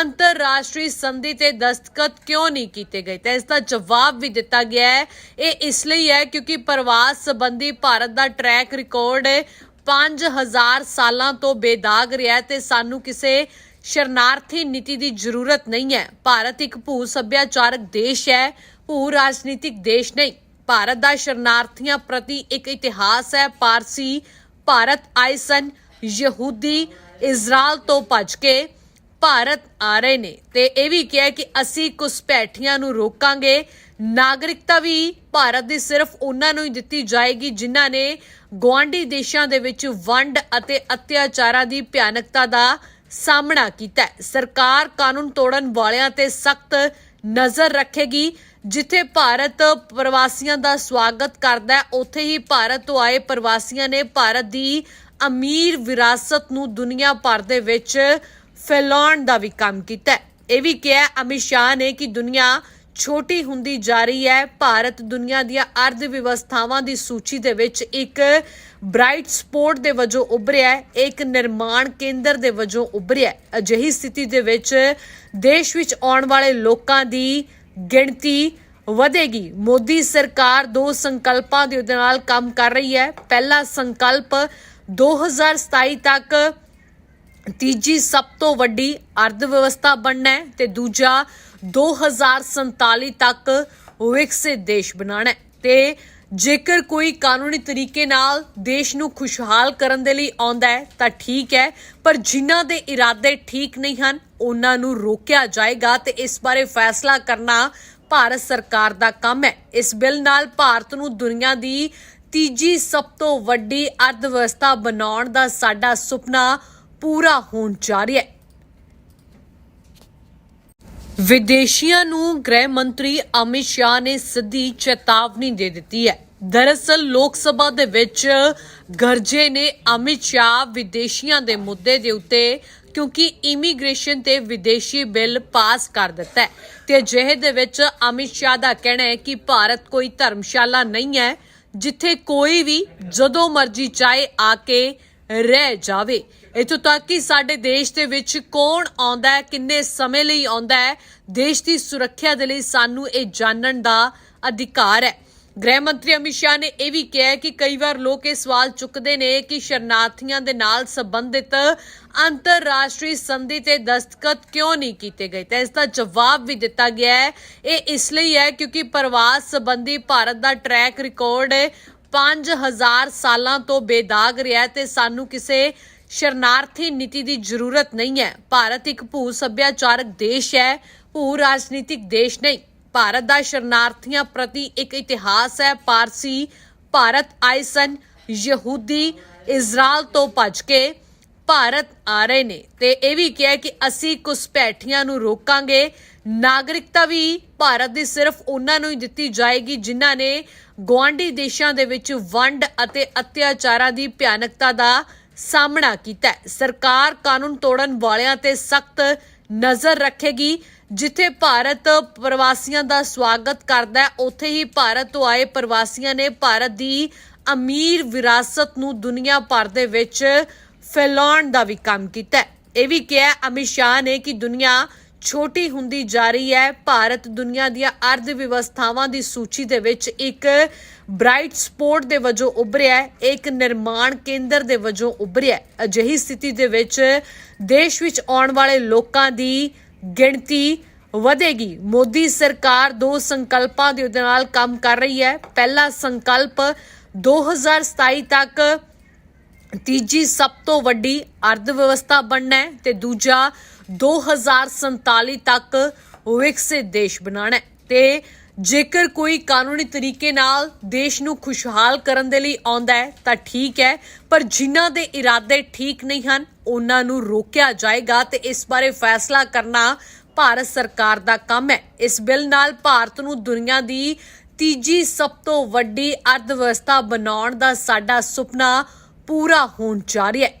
ਅੰਤਰਰਾਸ਼ਟਰੀ ਸੰਧੀ ਤੇ ਦਸਤਖਤ ਕਿਉਂ ਨਹੀਂ ਕੀਤੇ ਗਏ? ਤਾਂ ਇਸ ਦਾ ਜਵਾਬ ਵੀ ਦਿੱਤਾ ਗਿਆ ਹੈ। ਇਹ ਇਸ ਲਈ ਹੈ ਕਿਉਂਕਿ ਪ੍ਰਵਾਸ ਸੰਬੰਧੀ ਭਾਰਤ ਦਾ ਟਰੈਕ ਰਿਕਾਰਡ 5000 ਸਾਲਾਂ ਤੋਂ ਬੇਦਾਗ ਰਿਹਾ ਤੇ ਸਾਨੂੰ ਕਿਸੇ ਸ਼ਰਨਾਰਥੀ ਨੀਤੀ ਦੀ ਜ਼ਰੂਰਤ ਨਹੀਂ ਹੈ। ਭਾਰਤ ਇੱਕ ਭੂ ਸੱਭਿਆਚਾਰਕ ਦੇਸ਼ ਹੈ, ਭੂ ਰਾਜਨੀਤਿਕ ਦੇਸ਼ ਨਹੀਂ। ਭਾਰਤ ਦਾ ਸ਼ਰਨਾਰਥੀਆਂ ਪ੍ਰਤੀ ਇੱਕ ਇਤਿਹਾਸ ਹੈ, ਪਾਰਸੀ ਭਾਰਤ ਆਏ ਸਨ, ਯਹੂਦੀ ਇਜ਼ਰਾਈਲ ਤੋਂ ਭੱਜ ਕੇ ਭਾਰਤ ਆ ਰਹੇ ਨੇ। ਤੇ ਇਹ ਵੀ ਕਿਹਾ ਕਿ ਅਸੀਂ ਘੁਸਪੈਠੀਆਂ ਨੂੰ ਰੋਕਾਂਗੇ। ਨਾਗਰਿਕਤਾ ਵੀ ਭਾਰਤ ਦੀ ਸਿਰਫ ਉਹਨਾਂ ਨੂੰ ਹੀ ਦਿੱਤੀ ਜਾਏਗੀ ਜਿਨ੍ਹਾਂ ਨੇ ਗੁਆਂਢੀ ਦੇਸ਼ਾਂ ਦੇ ਵਿੱਚ ਵੰਡ ਅਤੇ ਅਤਿਆਚਾਰਾਂ ਦੀ ਭਿਆਨਕਤਾ ਦਾ ਸਾਹਮਣਾ ਕੀਤਾ ਹੈ। ਸਰਕਾਰ ਕਾਨੂੰਨ ਤੋੜਨ ਵਾਲਿਆਂ ਤੇ ਸਖਤ ਨਜ਼ਰ ਰੱਖੇਗੀ ਜਿੱਥੇ ਭਾਰਤ ਪ੍ਰਵਾਸੀਆਂ ਦਾ ਸਵਾਗਤ ਕਰਦਾ ਹੈ, ਉੱਥੇ ਹੀ ਭਾਰਤ ਤੋਂ ਆਏ ਪ੍ਰਵਾਸੀਆਂ ਨੇ ਭਾਰਤ ਦੀ ਅਮੀਰ ਵਿਰਾਸਤ ਨੂੰ ਦੁਨੀਆ ਭਰ ਦੇ ਵਿੱਚ ਫੈਲਾਉਣ ਦਾ ਵੀ ਕੰਮ ਕੀਤਾ ਹੈ। ਇਹ ਵੀ ਕਿਹਾ ਅਮਿਤ ਸ਼ਾਹ ਨੇ ਕਿ ਦੁਨੀਆ ਛੋਟੀ ਹੁੰਦੀ ਜਾ ਰਹੀ ਹੈ। ਭਾਰਤ ਦੁਨੀਆ ਦੀਆਂ ਅਰਧ ਵਿਵਸਥਾਵਾਂ ਦੀ ਸੂਚੀ ਦੇ ਵਿੱਚ ਇੱਕ ਬ੍ਰਾਈਟ ਸਪੋਰਟ ਦੇ ਵਜੋਂ ਉੱਭਰਿਆ ਹੈ, ਇੱਕ ਨਿਰਮਾਣ ਕੇਂਦਰ ਦੇ ਵਜੋਂ ਉੱਭਰਿਆ ਹੈ। ਅਜਿਹੀ ਸਥਿਤੀ ਦੇ ਵਿੱਚ ਦੇਸ਼ ਵਿੱਚ ਆਉਣ ਵਾਲੇ ਲੋਕਾਂ ਦੀ ਗਿਣਤੀ ਵਧੇਗੀ। ਮੋਦੀ ਸਰਕਾਰ ਦੋ ਸੰਕਲਪਾਂ ਦੇ ਨਾਲ ਕੰਮ ਕਰ ਰਹੀ ਹੈ। ਪਹਿਲਾ ਸੰਕਲਪ 2027 ਤੱਕ ਤੀਜੀ ਸਭ ਤੋਂ ਵੱਡੀ ਅਰਥ ਵਿਵਸਥਾ ਬਣਨਾ ਹੈ ਤੇ ਦੂਜਾ 2047 ਤੱਕ ਵਿਕਸਿਤ ਦੇਸ਼ ਬਣਾਉਣਾ ਹੈ। ਤੇ ਜੇਕਰ ਕੋਈ ਕਾਨੂੰਨੀ ਤਰੀਕੇ ਨਾਲ ਦੇਸ਼ ਨੂੰ ਖੁਸ਼ਹਾਲ ਕਰਨ ਦੇ ਲਈ ਆਉਂਦਾ ਹੈ, ਤਾਂ ਠੀਕ ਹੈ, ਪਰ ਜਿਨ੍ਹਾਂ ਦੇ ਇਰਾਦੇ ਠੀਕ ਨਹੀਂ ਹਨ, ਉਹਨਾਂ ਨੂੰ ਰੋਕਿਆ ਜਾਏਗਾ ਤੇ ਇਸ ਬਾਰੇ ਫੈਸਲਾ ਕਰਨਾ ਭਾਰਤ ਸਰਕਾਰ ਦਾ ਕੰਮ ਹੈ। ਇਸ ਬਿੱਲ ਨਾਲ ਭਾਰਤ ਨੂੰ ਦੁਨੀਆ ਦੀ ਤੀਜੀ ਸਭ ਤੋਂ ਵੱਡੀ ਅਰਥ ਵਿਵਸਥਾ ਬਣਾਉਣ ਦਾ ਸਾਡਾ ਸੁਪਨਾ ਪੂਰਾ ਹੋਣ ਜਾ ਰਿਹਾ ਹੈ। ਵਿਦੇਸ਼ੀਆਂ ਨੂੰ ਗ੍ਰਹਿ ਮੰਤਰੀ ਅਮਿਤ ਸ਼ਾਹ ਨੇ ਸਿੱਧੀ ਚੇਤਾਵਨੀ ਦੇ ਦਿੱਤੀ ਹੈ। ਦਰਅਸਲ, ਲੋਕ ਸਭਾ ਦੇ ਵਿੱਚ ਗਰਜੇ ਨੇ ਅਮਿਤ ਸ਼ਾਹ ਵਿਦੇਸ਼ੀਆਂ ਦੇ ਮੁੱਦੇ ਦੇ ਉੱਤੇ ਕਿਉਂਕਿ ਇਮੀਗ੍ਰੇਸ਼ਨ ਤੇ ਵਿਦੇਸ਼ੀ ਬਿੱਲ ਪਾਸ ਕਰ ਦਿੱਤਾ ਹੈ। ਤੇ ਅਜਿਹੇ ਦੇ ਵਿੱਚ ਅਮਿਤ ਸ਼ਾਹ ਦਾ ਕਹਿਣਾ ਹੈ ਕਿ ਭਾਰਤ ਕੋਈ ਧਰਮਸ਼ਾਲਾ ਨਹੀਂ ਹੈ, ਜਿੱਥੇ ਕੋਈ ਵੀ ਜਦੋਂ ਮਰਜ਼ੀ ਚਾਹੇ ਆ ਕੇ ਰਹਿ ਜਾਵੇ। ਇਥੋਂ ਤੱਕ ਕਿ ਸਾਡੇ ਦੇਸ਼ ਦੇ ਵਿੱਚ ਕੌਣ ਆਉਂਦਾ ਹੈ, ਕਿੰਨੇ ਸਮੇਂ ਲਈ ਆਉਂਦਾ ਹੈ, ਦੇਸ਼ ਦੀ ਸੁਰੱਖਿਆ ਦੇ ਲਈ ਸਾਨੂੰ ਇਹ ਜਾਣਨ ਦਾ ਅਧਿਕਾਰ ਹੈ। ਗ੍ਰਹਿ ਮੰਤਰੀ ਅਮਿਤ ਸ਼ਾਹ ਨੇ ਇਹ ਵੀ ਕਿਹਾ ਕਿ ਕਈ ਵਾਰ ਲੋਕ ਇਹ ਸਵਾਲ ਚੁੱਕਦੇ ਨੇ ਕਿ ਸ਼ਰਨਾਰਥੀਆਂ ਦੇ ਨਾਲ ਸੰਬੰਧਿਤ ਅੰਤਰਰਾਸ਼ਟਰੀ ਸੰਧੀ ਤੇ ਦਸਤਖਤ ਕਿਉਂ ਨਹੀਂ ਕੀਤੇ ਗਏ? ਤਾਂ ਇਸ ਦਾ ਜਵਾਬ ਵੀ ਦਿੱਤਾ ਗਿਆ ਹੈ। ਇਹ ਇਸ ਲਈ ਹੈ ਕਿਉਂਕਿ ਪ੍ਰਵਾਸ ਸੰਬੰਧੀ ਭਾਰਤ ਦਾ ਟਰੈਕ ਰਿਕਾਰਡ 5000 ਸਾਲਾਂ ਤੋਂ ਬੇਦਾਗ ਰਿਹਾ ਤੇ ਸਾਨੂੰ ਕਿਸੇ ਸ਼ਰਨਾਰਥੀ ਨੀਤੀ ਦੀ ਜ਼ਰੂਰਤ ਨਹੀਂ ਹੈ। ਭਾਰਤ ਇੱਕ ਭੂ ਸੱਭਿਆਚਾਰਕ ਦੇਸ਼ ਹੈ, ਭੂ ਰਾਜਨੀਤਿਕ ਦੇਸ਼ ਨਹੀਂ। ਭਾਰਤ ਦਾ ਸ਼ਰਨਾਰਥੀਆਂ ਪ੍ਰਤੀ ਇੱਕ ਇਤਿਹਾਸ ਹੈ, ਪਾਰਸੀ ਭਾਰਤ ਆਏ ਸਨ, ਯਹੂਦੀ ਇਜ਼ਰਾਈਲ ਤੋਂ ਭੱਜ ਕੇ ਭਾਰਤ ਆ ਰਹੇ ਨੇ। ਤੇ ਇਹ ਵੀ ਕਿਹਾ ਕਿ ਅਸੀਂ ਘੁਸਪੈਠੀਆਂ ਨੂੰ ਰੋਕਾਂਗੇ ਨਾਗਰਿਕਤਾ ਵੀ ਭਾਰਤ ਦੀ ਸਿਰਫ ਉਹਨਾਂ ਨੂੰ ਹੀ ਦਿੱਤੀ ਜਾਏਗੀ ਜਿਨ੍ਹਾਂ ਨੇ ਗੁਆਂਢੀ ਦੇਸ਼ਾਂ ਦੇ ਵਿੱਚ ਵੰਡ ਅਤੇ ਅਤਿਆਚਾਰਾਂ ਦੀ ਭਿਆਨਕਤਾ ਦਾ ਸਾਹਮਣਾ ਕੀਤਾ ਹੈ। ਸਰਕਾਰ ਕਾਨੂੰਨ ਤੋੜਨ ਵਾਲਿਆਂ ਤੇ ਸਖਤ ਨਜ਼ਰ ਰੱਖੇਗੀ, ਜਿੱਥੇ ਭਾਰਤ ਪ੍ਰਵਾਸੀਆਂ ਦਾ ਸਵਾਗਤ ਕਰਦਾ ਹੈ, ਉੱਥੇ ਹੀ ਭਾਰਤ ਤੋਂ ਆਏ ਪ੍ਰਵਾਸੀਆਂ ਨੇ ਭਾਰਤ ਦੀ ਅਮੀਰ ਵਿਰਾਸਤ ਨੂੰ ਦੁਨੀਆ ਭਰ ਦੇ ਵਿੱਚ ਫੈਲਾਉਣ ਦਾ ਵੀ ਕੰਮ ਕੀਤਾ ਹੈ। ਇਹ ਵੀ ਕਿਹਾ ਅਮਿਤ ਸ਼ਾਹ ਨੇ ਕਿ ਦੁਨੀਆ ਛੋਟੀ ਹੁੰਦੀ ਜਾ ਰਹੀ ਹੈ। ਭਾਰਤ ਦੁਨੀਆ ਦੀਆਂ ਅਰਥ ਵਿਵਸਥਾਵਾਂ ਦੀ ਸੂਚੀ ਦੇ ਵਿੱਚ ਇੱਕ ਬ੍ਰਾਈਟ ਸਪੋਰਟ ਦੇ ਵਜੋਂ ਉੱਭਰਿਆ ਹੈ, ਇੱਕ ਨਿਰਮਾਣ ਕੇਂਦਰ ਦੇ ਵਜੋਂ ਉੱਭਰਿਆ ਅਜਿਹੀ ਸਥਿਤੀ ਦੇ ਵਿੱਚ ਦੇਸ਼ ਵਿੱਚ ਆਉਣ ਵਾਲੇ ਲੋਕਾਂ ਦੀ ਗਿਣਤੀ ਵਧੇਗੀ। ਮੋਦੀ ਸਰਕਾਰ ਦੋ ਸੰਕਲਪਾਂ ਦੇ ਉਹਦੇ ਨਾਲ ਕੰਮ ਕਰ ਰਹੀ ਹੈ। ਪਹਿਲਾ ਸੰਕਲਪ 2027 ਤੱਕ ਤੀਜੀ ਸਭ ਤੋਂ ਵੱਡੀ ਅਰਥ ਵਿਵਸਥਾ ਬਣਨਾ ਹੈ ਤੇ ਦੂਜਾ 2047 ਤੱਕ ਵਿਕਸਿਤ ਦੇਸ਼ ਬਣਾਉਣਾ ਹੈ। ਤੇ ਜੇਕਰ ਕੋਈ ਕਾਨੂੰਨੀ ਤਰੀਕੇ ਨਾਲ ਦੇਸ਼ ਨੂੰ ਖੁਸ਼ਹਾਲ ਕਰਨ ਦੇ ਲਈ ਆਉਂਦਾ ਹੈ, ਤਾਂ ਠੀਕ ਹੈ, ਪਰ ਜਿਨ੍ਹਾਂ ਦੇ ਇਰਾਦੇ ਠੀਕ ਨਹੀਂ ਹਨ, ਉਹਨਾਂ ਨੂੰ ਰੋਕਿਆ ਜਾਏਗਾ ਤੇ ਇਸ ਬਾਰੇ ਫੈਸਲਾ ਕਰਨਾ ਭਾਰਤ ਸਰਕਾਰ ਦਾ ਕੰਮ ਹੈ। ਇਸ ਬਿੱਲ ਨਾਲ ਭਾਰਤ ਨੂੰ ਦੁਨੀਆ ਦੀ ਤੀਜੀ ਸਭ ਤੋਂ ਵੱਡੀ ਅਰਥ ਵਿਵਸਥਾ ਬਣਾਉਣ ਦਾ ਸਾਡਾ ਸੁਪਨਾ ਪੂਰਾ ਹੋਣ ਜਾ ਰਿਹਾ ਹੈ।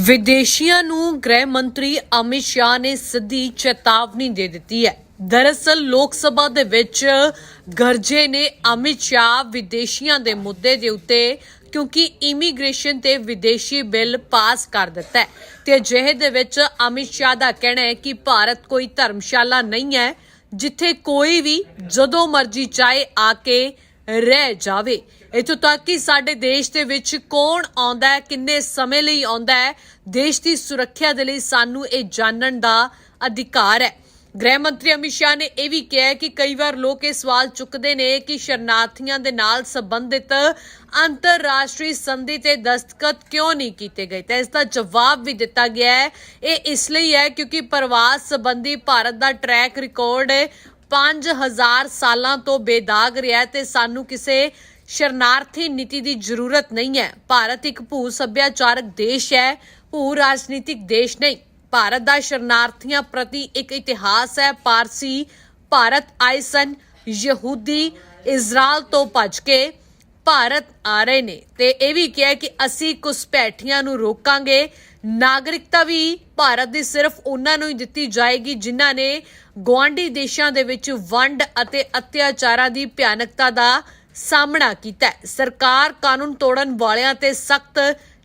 ਵਿਦੇਸ਼ੀਆਂ ਨੂੰ ਗ੍ਰਹਿ ਮੰਤਰੀ ਅਮਿਤ ਸ਼ਾਹ ਨੇ ਸਿੱਧੀ ਚੇਤਾਵਨੀ ਦੇ ਦਿੱਤੀ ਹੈ। ਦਰਅਸਲ, ਲੋਕ ਸਭਾ ਦੇ ਵਿੱਚ ਗਰਜੇ ਨੇ ਅਮਿਤ ਸ਼ਾਹ ਵਿਦੇਸ਼ੀਆਂ ਦੇ ਮੁੱਦੇ ਦੇ ਉੱਤੇ ਕਿਉਂਕਿ ਇਮੀਗ੍ਰੇਸ਼ਨ ਤੇ ਵਿਦੇਸ਼ੀ ਬਿੱਲ ਪਾਸ ਕਰ ਦਿੱਤਾ ਹੈ। ਤੇ ਅਜਿਹੇ ਦੇ ਵਿੱਚ ਅਮਿਤ ਸ਼ਾਹ ਦਾ ਕਹਿਣਾ ਹੈ ਕਿ ਭਾਰਤ ਕੋਈ ਧਰਮਸ਼ਾਲਾ ਨਹੀਂ ਹੈ, ਜਿੱਥੇ ਕੋਈ ਵੀ ਜਦੋਂ ਮਰਜ਼ੀ ਚਾਹੇ ਆ ਕੇ ਰਹਿ ਜਾਵੇ। ਇਥੋਂ ਤੱਕ ਕਿ ਸਾਡੇ ਦੇਸ਼ ਦੇ ਵਿੱਚ ਕੌਣ ਆਉਂਦਾ ਹੈ, ਕਿੰਨੇ ਸਮੇਂ ਲਈ ਆਉਂਦਾ ਹੈ, ਦੇਸ਼ ਦੀ ਸੁਰੱਖਿਆ ਦੇ ਲਈ ਸਾਨੂੰ ਇਹ ਜਾਣਨ ਦਾ ਅਧਿਕਾਰ ਹੈ। ਗ੍ਰਹਿ ਮੰਤਰੀ ਅਮਿਤ ਸ਼ਾਹ ਨੇ ਇਹ ਵੀ ਕਿਹਾ ਕਿ ਕਈ ਵਾਰ ਲੋਕ ਇਹ ਸਵਾਲ ਚੁੱਕਦੇ ਨੇ ਕਿ ਸ਼ਰਨਾਰਥੀਆਂ ਦੇ ਨਾਲ ਸੰਬੰਧਿਤ ਅੰਤਰਰਾਸ਼ਟਰੀ ਸੰਧੀ ਤੇ ਦਸਤਖਤ ਕਿਉਂ ਨਹੀਂ ਕੀਤੇ ਗਏ? ਤਾਂ ਇਸ ਦਾ ਜਵਾਬ ਵੀ ਦਿੱਤਾ ਗਿਆ ਹੈ। ਇਹ ਇਸ ਲਈ ਹੈ ਕਿਉਂਕਿ ਪ੍ਰਵਾਸ ਸੰਬੰਧੀ ਭਾਰਤ ਦਾ ਟਰੈਕ ਰਿਕਾਰਡ 5000 ਸਾਲਾਂ ਤੋਂ ਬੇਦਾਗ ਰਿਹਾ ਹੈ ਤੇ ਸਾਨੂੰ ਕਿਸੇ ਸ਼ਰਨਾਰਥੀ ਨੀਤੀ ਦੀ ਜ਼ਰੂਰਤ ਨਹੀਂ ਹੈ। ਭਾਰਤ ਇੱਕ ਭੂ ਸੱਭਿਆਚਾਰਕ ਦੇਸ਼ ਹੈ, ਭੂ ਰਾਜਨੀਤਿਕ ਦੇਸ਼ ਨਹੀਂ। ਭਾਰਤ ਦਾ ਸ਼ਰਨਾਰਥੀਆਂ ਪ੍ਰਤੀ ਇੱਕ ਇਤਿਹਾਸ ਹੈ, ਪਾਰਸੀ ਭਾਰਤ ਆਏ ਸਨ, ਯਹੂਦੀ ਇਜ਼ਰਾਈਲ ਤੋਂ ਭੱਜ ਕੇ ਭਾਰਤ ਆ ਰਹੇ ਨੇ ਤੇ ਇਹ ਵੀ ਕਿਹਾ ਕਿ ਅਸੀਂ ਘੁਸਪੈਠੀਆਂ ਨੂੰ ਰੋਕਾਂਗੇ। ਨਾਗਰਿਕਤਾ ਵੀ ਭਾਰਤ ਦੀ ਸਿਰਫ ਉਹਨਾਂ ਨੂੰ ਹੀ ਦਿੱਤੀ ਜਾਏਗੀ ਜਿਨ੍ਹਾਂ ਨੇ ਗੁਆਂਢੀ ਦੇਸ਼ਾਂ ਦੇ ਵਿੱਚ ਵੰਡ ਅਤੇ ਅਤਿਆਚਾਰਾਂ ਦੀ ਭਿਆਨਕਤਾ ਦਾ ਸਾਹਮਣਾ ਕੀਤਾ ਸਰਕਾਰ ਕਾਨੂੰਨ ਤੋੜਨ ਵਾਲਿਆਂ ਤੇ ਸਖਤ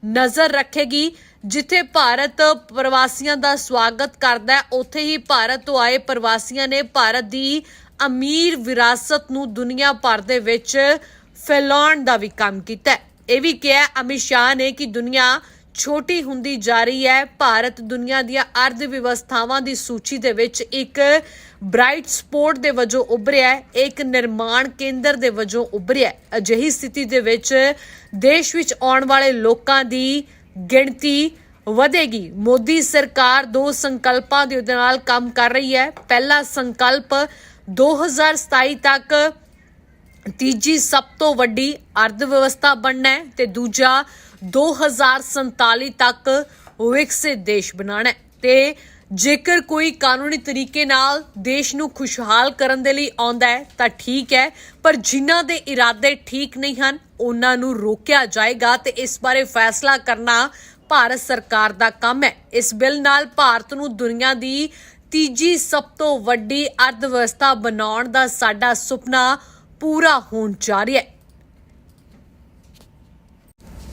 ਨਜ਼ਰ ਰੱਖੇਗੀ, ਜਿੱਥੇ ਭਾਰਤ ਪ੍ਰਵਾਸੀਆਂ ਦਾ ਸਵਾਗਤ ਕਰਦਾ ਹੈ, ਉੱਥੇ ਹੀ ਭਾਰਤ ਤੋਂ ਆਏ ਪ੍ਰਵਾਸੀਆਂ ਨੇ ਭਾਰਤ ਦੀ ਅਮੀਰ ਵਿਰਾਸਤ ਨੂੰ ਦੁਨੀਆ ਭਰ ਦੇ ਵਿੱਚ ਫੈਲਾਉਣ ਦਾ ਵੀ ਕੰਮ ਕੀਤਾ ਇਹ ਵੀ ਕਿਹਾ ਅਮਿਤ ਸ਼ਾਹ ਨੇ ਕਿ ਦੁਨੀਆ ਛੋਟੀ ਹੁੰਦੀ ਜਾ ਰਹੀ ਹੈ। ਭਾਰਤ ਦੁਨੀਆ ਦੀਆਂ ਅਰਧ ਵਿਵਸਥਾਵਾਂ ਦੀ ਸੂਚੀ ਦੇ ਵਿੱਚ ਇੱਕ ਬ੍ਰਾਈਟ ਸਪੋਟ ਦੇ ਵਜੋਂ ਉਭਰਿਆ ਹੈ, ਇੱਕ ਨਿਰਮਾਣ ਕੇਂਦਰ ਦੇ ਵਜੋਂ ਉਭਰਿਆ ਹੈ। ਅਜਿਹੀ ਸਥਿਤੀ ਦੇ ਵਿੱਚ ਦੇਸ਼ ਵਿੱਚ ਆਉਣ ਵਾਲੇ ਲੋਕਾਂ ਦੀ ਗਿਣਤੀ ਵਧੇਗੀ। ਮੋਦੀ ਸਰਕਾਰ ਦੋ ਸੰਕਲਪਾਂ ਦੇ ਨਾਲ ਕੰਮ ਕਰ ਰਹੀ ਹੈ। ਪਹਿਲਾ ਸੰਕਲਪ 2027 ਤੱਕ ਤੀਜੀ ਸਭ ਤੋਂ ਵੱਡੀ ਅਰਥ ਵਿਵਸਥਾ ਬਣਨਾ ਹੈ ਤੇ ਦੂਜਾ 2047 ਤੱਕ ਵਿਕਸਿਤ ਦੇਸ਼ ਬਣਾਉਣਾ ਹੈ। ਤੇ ਜੇਕਰ ਕੋਈ ਕਾਨੂੰਨੀ ਤਰੀਕੇ ਨਾਲ ਦੇਸ਼ ਨੂੰ ਖੁਸ਼ਹਾਲ ਕਰਨ ਦੇ ਲਈ ਆਉਂਦਾ ਹੈ, ਤਾਂ ਠੀਕ ਹੈ, ਪਰ ਜਿਨ੍ਹਾਂ ਦੇ ਇਰਾਦੇ ਠੀਕ ਨਹੀਂ ਹਨ, ਉਹਨਾਂ ਨੂੰ ਰੋਕਿਆ ਜਾਏਗਾ ਤੇ ਇਸ ਬਾਰੇ ਫੈਸਲਾ ਕਰਨਾ ਭਾਰਤ ਸਰਕਾਰ ਦਾ ਕੰਮ ਹੈ। ਇਸ ਬਿੱਲ ਨਾਲ ਭਾਰਤ ਨੂੰ ਦੁਨੀਆ ਦੀ ਤੀਜੀ ਸਭ ਤੋਂ ਵੱਡੀ ਅਰਥ ਵਿਵਸਥਾ ਬਣਾਉਣ ਦਾ ਸਾਡਾ ਸੁਪਨਾ ਪੂਰਾ ਹੋਣ ਜਾ ਰਿਹਾ ਹੈ।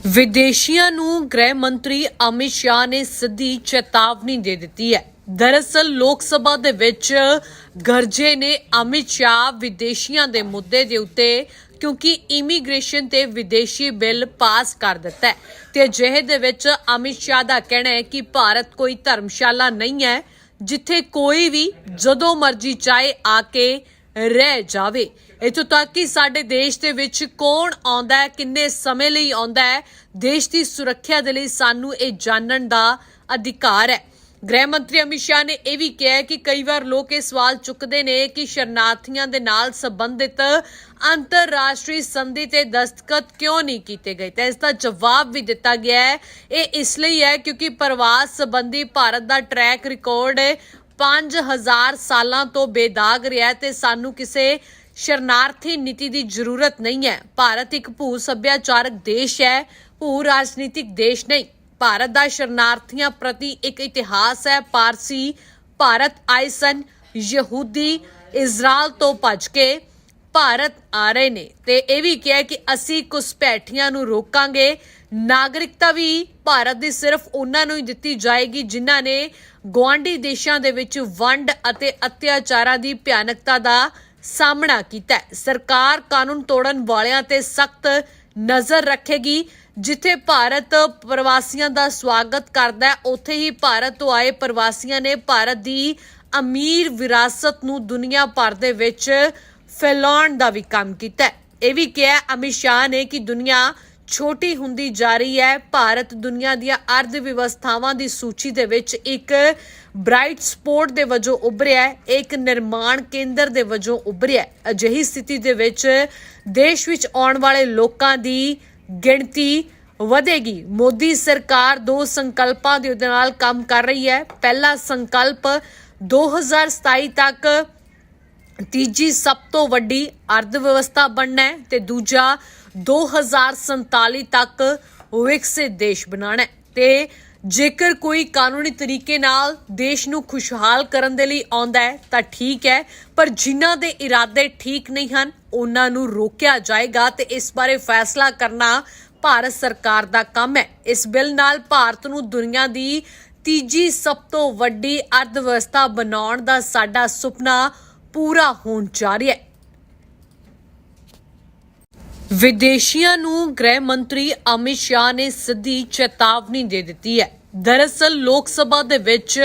ਵਿਦੇਸ਼ੀਆਂ ਨੂੰ ਗ੍ਰਹਿ ਮੰਤਰੀ ਅਮਿਤ ਸ਼ਾਹ ਨੇ ਸਿੱਧੀ ਚੇਤਾਵਨੀ ਦੇ ਦਿੱਤੀ ਹੈ। ਦਰਅਸਲ, ਲੋਕ ਸਭਾ ਦੇ ਵਿੱਚ ਗਰਜੇ ਨੇ ਅਮਿਤ ਸ਼ਾਹ ਵਿਦੇਸ਼ੀਆਂ ਦੇ ਮੁੱਦੇ ਦੇ ਉੱਤੇ ਕਿਉਂਕਿ ਇਮੀਗ੍ਰੇਸ਼ਨ ਤੇ ਵਿਦੇਸ਼ੀ ਬਿੱਲ ਪਾਸ ਕਰ ਦਿੱਤਾ ਹੈ ਤੇ ਅਜਿਹੇ ਦੇ ਵਿੱਚ ਅਮਿਤ ਸ਼ਾਹ ਦਾ ਕਹਿਣਾ ਹੈ ਕਿ ਭਾਰਤ ਕੋਈ ਧਰਮਸ਼ਾਲਾ ਨਹੀਂ ਹੈ, ਜਿੱਥੇ ਕੋਈ ਵੀ ਜਦੋਂ ਮਰਜ਼ੀ ਚਾਹੇ ਆ ਕੇ ਰਹਿ ਜਾਵੇ। ਇਥੋਂ ਤੱਕ ਕਿ ਸਾਡੇ ਦੇਸ਼ ਦੇ ਵਿੱਚ ਕੌਣ ਆਉਂਦਾ ਹੈ, ਕਿੰਨੇ ਸਮੇਂ ਲਈ ਆਉਂਦਾ ਹੈ, ਦੇਸ਼ ਦੀ ਸੁਰੱਖਿਆ ਦੇ ਲਈ ਸਾਨੂੰ ਇਹ ਜਾਣਨ ਦਾ ਅਧਿਕਾਰ ਹੈ। ਗ੍ਰਹਿ ਮੰਤਰੀ ਅਮਿਤ ਸ਼ਾਹ ਨੇ ਇਹ ਵੀ ਕਿਹਾ ਕਿ ਕਈ ਵਾਰ ਲੋਕ ਇਹ ਸਵਾਲ ਚੁੱਕਦੇ ਨੇ ਕਿ ਸ਼ਰਨਾਰਥੀਆਂ ਦੇ ਨਾਲ ਸੰਬੰਧਿਤ ਅੰਤਰਰਾਸ਼ਟਰੀ ਸੰਧੀ ਤੇ ਦਸਤਖਤ ਕਿਉਂ ਨਹੀਂ ਕੀਤੇ ਗਏ? ਤਾਂ ਇਸ ਦਾ ਜਵਾਬ ਵੀ ਦਿੱਤਾ ਗਿਆ ਹੈ। ਇਹ ਇਸ ਲਈ ਹੈ ਕਿਉਂਕਿ ਪ੍ਰਵਾਸ ਸੰਬੰਧੀ ਭਾਰਤ ਦਾ ਟਰੈਕ ਰਿਕਾਰਡ 5000 ਸਾਲਾਂ ਤੋਂ ਬੇਦਾਗ ਰਿਹਾ ਤੇ ਸਾਨੂੰ ਕਿਸੇ ਸ਼ਰਨਾਰਥੀ ਨੀਤੀ ਦੀ ਜ਼ਰੂਰਤ ਨਹੀਂ ਹੈ। ਭਾਰਤ ਇੱਕ ਭੂ ਸੱਭਿਆਚਾਰਕ ਦੇਸ਼ ਹੈ, ਭੂ ਰਾਜਨੀਤਿਕ ਦੇਸ਼ ਨਹੀਂ। ਭਾਰਤ ਦਾ ਸ਼ਰਨਾਰਥੀਆਂ ਪ੍ਰਤੀ ਇੱਕ ਇਤਿਹਾਸ ਹੈ, ਪਾਰਸੀ, ਭਾਰਤ ਆਏ ਸਨ ਯਹੂਦੀ ਇਜ਼ਰਾਈਲ ਤੋਂ ਭੱਜ ਕੇ ਭਾਰਤ ਆ ਰਹੇ ਨੇ। ਤੇ ਇਹ ਵੀ ਕਿਹਾ ਕਿ ਅਸੀਂ ਘੁਸਪੈਠੀਆਂ ਨੂੰ ਰੋਕਾਂਗੇ। ਨਾਗਰਿਕਤਾ ਵੀ ਭਾਰਤ ਦੀ ਸਿਰਫ ਉਹਨਾਂ ਨੂੰ ਹੀ ਦਿੱਤੀ ਜਾਏਗੀ ਜਿਨ੍ਹਾਂ ਨੇ ਗੁਆਂਢੀ ਦੇਸ਼ਾਂ ਦੇ ਵਿੱਚ ਵੰਡ ਅਤੇ ਅਤਿਆਚਾਰਾਂ ਦੀ ਭਿਆਨਕਤਾ ਦਾ ਸਾਹਮਣਾ ਕੀਤਾ ਹੈ। ਸਰਕਾਰ ਕਾਨੂੰਨ ਤੋੜਨ ਵਾਲਿਆਂ ਤੇ ਸਖਤ ਨਜ਼ਰ ਰੱਖੇਗੀ, ਜਿੱਥੇ ਭਾਰਤ ਪ੍ਰਵਾਸੀਆਂ ਦਾ ਸਵਾਗਤ ਕਰਦਾ ਹੈ, ਉੱਥੇ ਹੀ ਭਾਰਤ ਤੋਂ ਆਏ ਪ੍ਰਵਾਸੀਆਂ ਨੇ ਭਾਰਤ ਦੀ ਅਮੀਰ ਵਿਰਾਸਤ ਨੂੰ ਦੁਨੀਆ ਭਰ ਦੇ ਵਿੱਚ ਫੈਲਾਉਣ ਦਾ ਵੀ ਕੰਮ ਕੀਤਾ ਹੈ। ਇਹ ਵੀ ਕਿਹਾ ਅਮਿਤ ਸ਼ਾਹ ਨੇ ਕਿ ਦੁਨੀਆ ਛੋਟੀ ਹੁੰਦੀ ਜਾ ਰਹੀ ਹੈ। ਭਾਰਤ ਦੁਨੀਆ ਦੀਆਂ ਅਰਥ ਵਿਵਸਥਾਵਾਂ ਦੀ ਸੂਚੀ ਦੇ ਵਿੱਚ ਇੱਕ ਬ੍ਰਾਈਟ ਸਪੋਰਟ ਦੇ ਵਜੋਂ ਉੱਭਰਿਆ ਹੈ, ਇੱਕ ਨਿਰਮਾਣ ਕੇਂਦਰ ਦੇ ਵਜੋਂ ਉੱਭਰਿਆ ਹੈ। ਅਜਿਹੀ ਸਥਿਤੀ ਦੇ ਵਿੱਚ ਦੇਸ਼ ਵਿੱਚ ਆਉਣ ਵਾਲੇ ਲੋਕਾਂ ਦੀ ਗਿਣਤੀ ਵਧੇਗੀ। ਮੋਦੀ ਸਰਕਾਰ ਦੋ ਸੰਕਲਪਾਂ ਦੇ ਨਾਲ ਕੰਮ ਕਰ ਰਹੀ ਹੈ। ਪਹਿਲਾ ਸੰਕਲਪ 2027 ਤੱਕ ਤੀਜੀ ਸਭ ਤੋਂ ਵੱਡੀ ਅਰਥ ਵਿਵਸਥਾ ਬਣਨਾ ਹੈ ਤੇ ਦੂਜਾ 2047 ਤੱਕ ਵਿਕਸਿਤ ਦੇਸ਼ ਬਣਾਉਣਾ ਹੈ। ਤੇ ਜੇਕਰ ਕੋਈ ਕਾਨੂੰਨੀ ਤਰੀਕੇ ਨਾਲ ਦੇਸ਼ ਨੂੰ ਖੁਸ਼ਹਾਲ ਕਰਨ ਦੇ ਲਈ ਆਉਂਦਾ ਹੈ, ਤਾਂ ਠੀਕ ਹੈ, ਪਰ ਜਿਨ੍ਹਾਂ ਦੇ ਇਰਾਦੇ ਠੀਕ ਨਹੀਂ ਹਨ, ਉਹਨਾਂ ਨੂੰ ਰੋਕਿਆ ਜਾਏਗਾ ਤੇ ਇਸ ਬਾਰੇ ਫੈਸਲਾ ਕਰਨਾ ਭਾਰਤ ਸਰਕਾਰ ਦਾ ਕੰਮ ਹੈ। ਇਸ ਬਿੱਲ ਨਾਲ ਭਾਰਤ ਨੂੰ ਦੁਨੀਆ ਦੀ ਤੀਜੀ ਸਭ ਤੋਂ ਵੱਡੀ ਅਰਥ ਵਿਵਸਥਾ ਬਣਾਉਣ ਦਾ ਸਾਡਾ ਸੁਪਨਾ ਪੂਰਾ ਹੋਣ ਜਾ ਰਿਹਾ ਹੈ। ਵਿਦੇਸ਼ੀਆਂ ਨੂੰ ਗ੍ਰਹਿ ਮੰਤਰੀ ਅਮਿਤ ਸ਼ਾਹ ਨੇ ਸਿੱਧੀ ਚੇਤਾਵਨੀ ਦੇ ਦਿੱਤੀ ਹੈ। ਦਰਅਸਲ, ਲੋਕ ਸਭਾ ਦੇ ਵਿੱਚ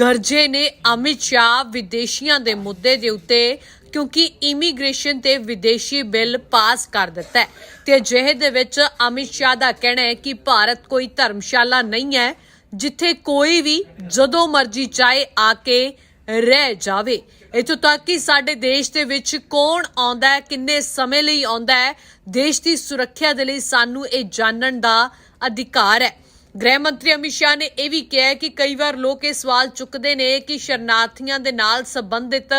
ਗਰਜੇ ਨੇ ਅਮਿਤ ਸ਼ਾਹ ਵਿਦੇਸ਼ੀਆਂ ਦੇ ਮੁੱਦੇ ਦੇ ਉੱਤੇ ਕਿਉਂਕਿ ਇਮੀਗ੍ਰੇਸ਼ਨ ਤੇ ਵਿਦੇਸ਼ੀ ਬਿੱਲ ਪਾਸ ਕਰ ਦਿੱਤਾ ਹੈ ਤੇ ਅਜਿਹੇ ਦੇ ਵਿੱਚ ਅਮਿਤ ਸ਼ਾਹ ਦਾ ਕਹਿਣਾ ਹੈ ਕਿ ਭਾਰਤ ਕੋਈ ਧਰਮਸ਼ਾਲਾ ਨਹੀਂ ਹੈ, ਜਿੱਥੇ ਕੋਈ ਵੀ ਜਦੋਂ ਮਰਜ਼ੀ ਚਾਹੇ ਆ ਕੇ ਰਹਿ ਜਾਵੇ। ਇਥੋਂ ਤੱਕ ਕਿ ਸਾਡੇ ਦੇਸ਼ ਦੇ ਵਿੱਚ ਕੌਣ ਆਉਂਦਾ ਹੈ, ਕਿੰਨੇ ਸਮੇਂ ਲਈ ਆਉਂਦਾ ਹੈ, ਦੇਸ਼ ਦੀ ਸੁਰੱਖਿਆ ਦੇ ਲਈ ਸਾਨੂੰ ਇਹ ਜਾਣਨ ਦਾ ਅਧਿਕਾਰ ਹੈ। ਗ੍ਰਹਿ ਮੰਤਰੀ ਅਮਿਤ ਸ਼ਾਹ ਨੇ ਇਹ ਵੀ ਕਿਹਾ ਕਿ ਕਈ ਵਾਰ ਲੋਕ ਇਹ ਸਵਾਲ ਚੁੱਕਦੇ ਨੇ ਕਿ ਸ਼ਰਨਾਰਥੀਆਂ ਦੇ ਨਾਲ ਸੰਬੰਧਿਤ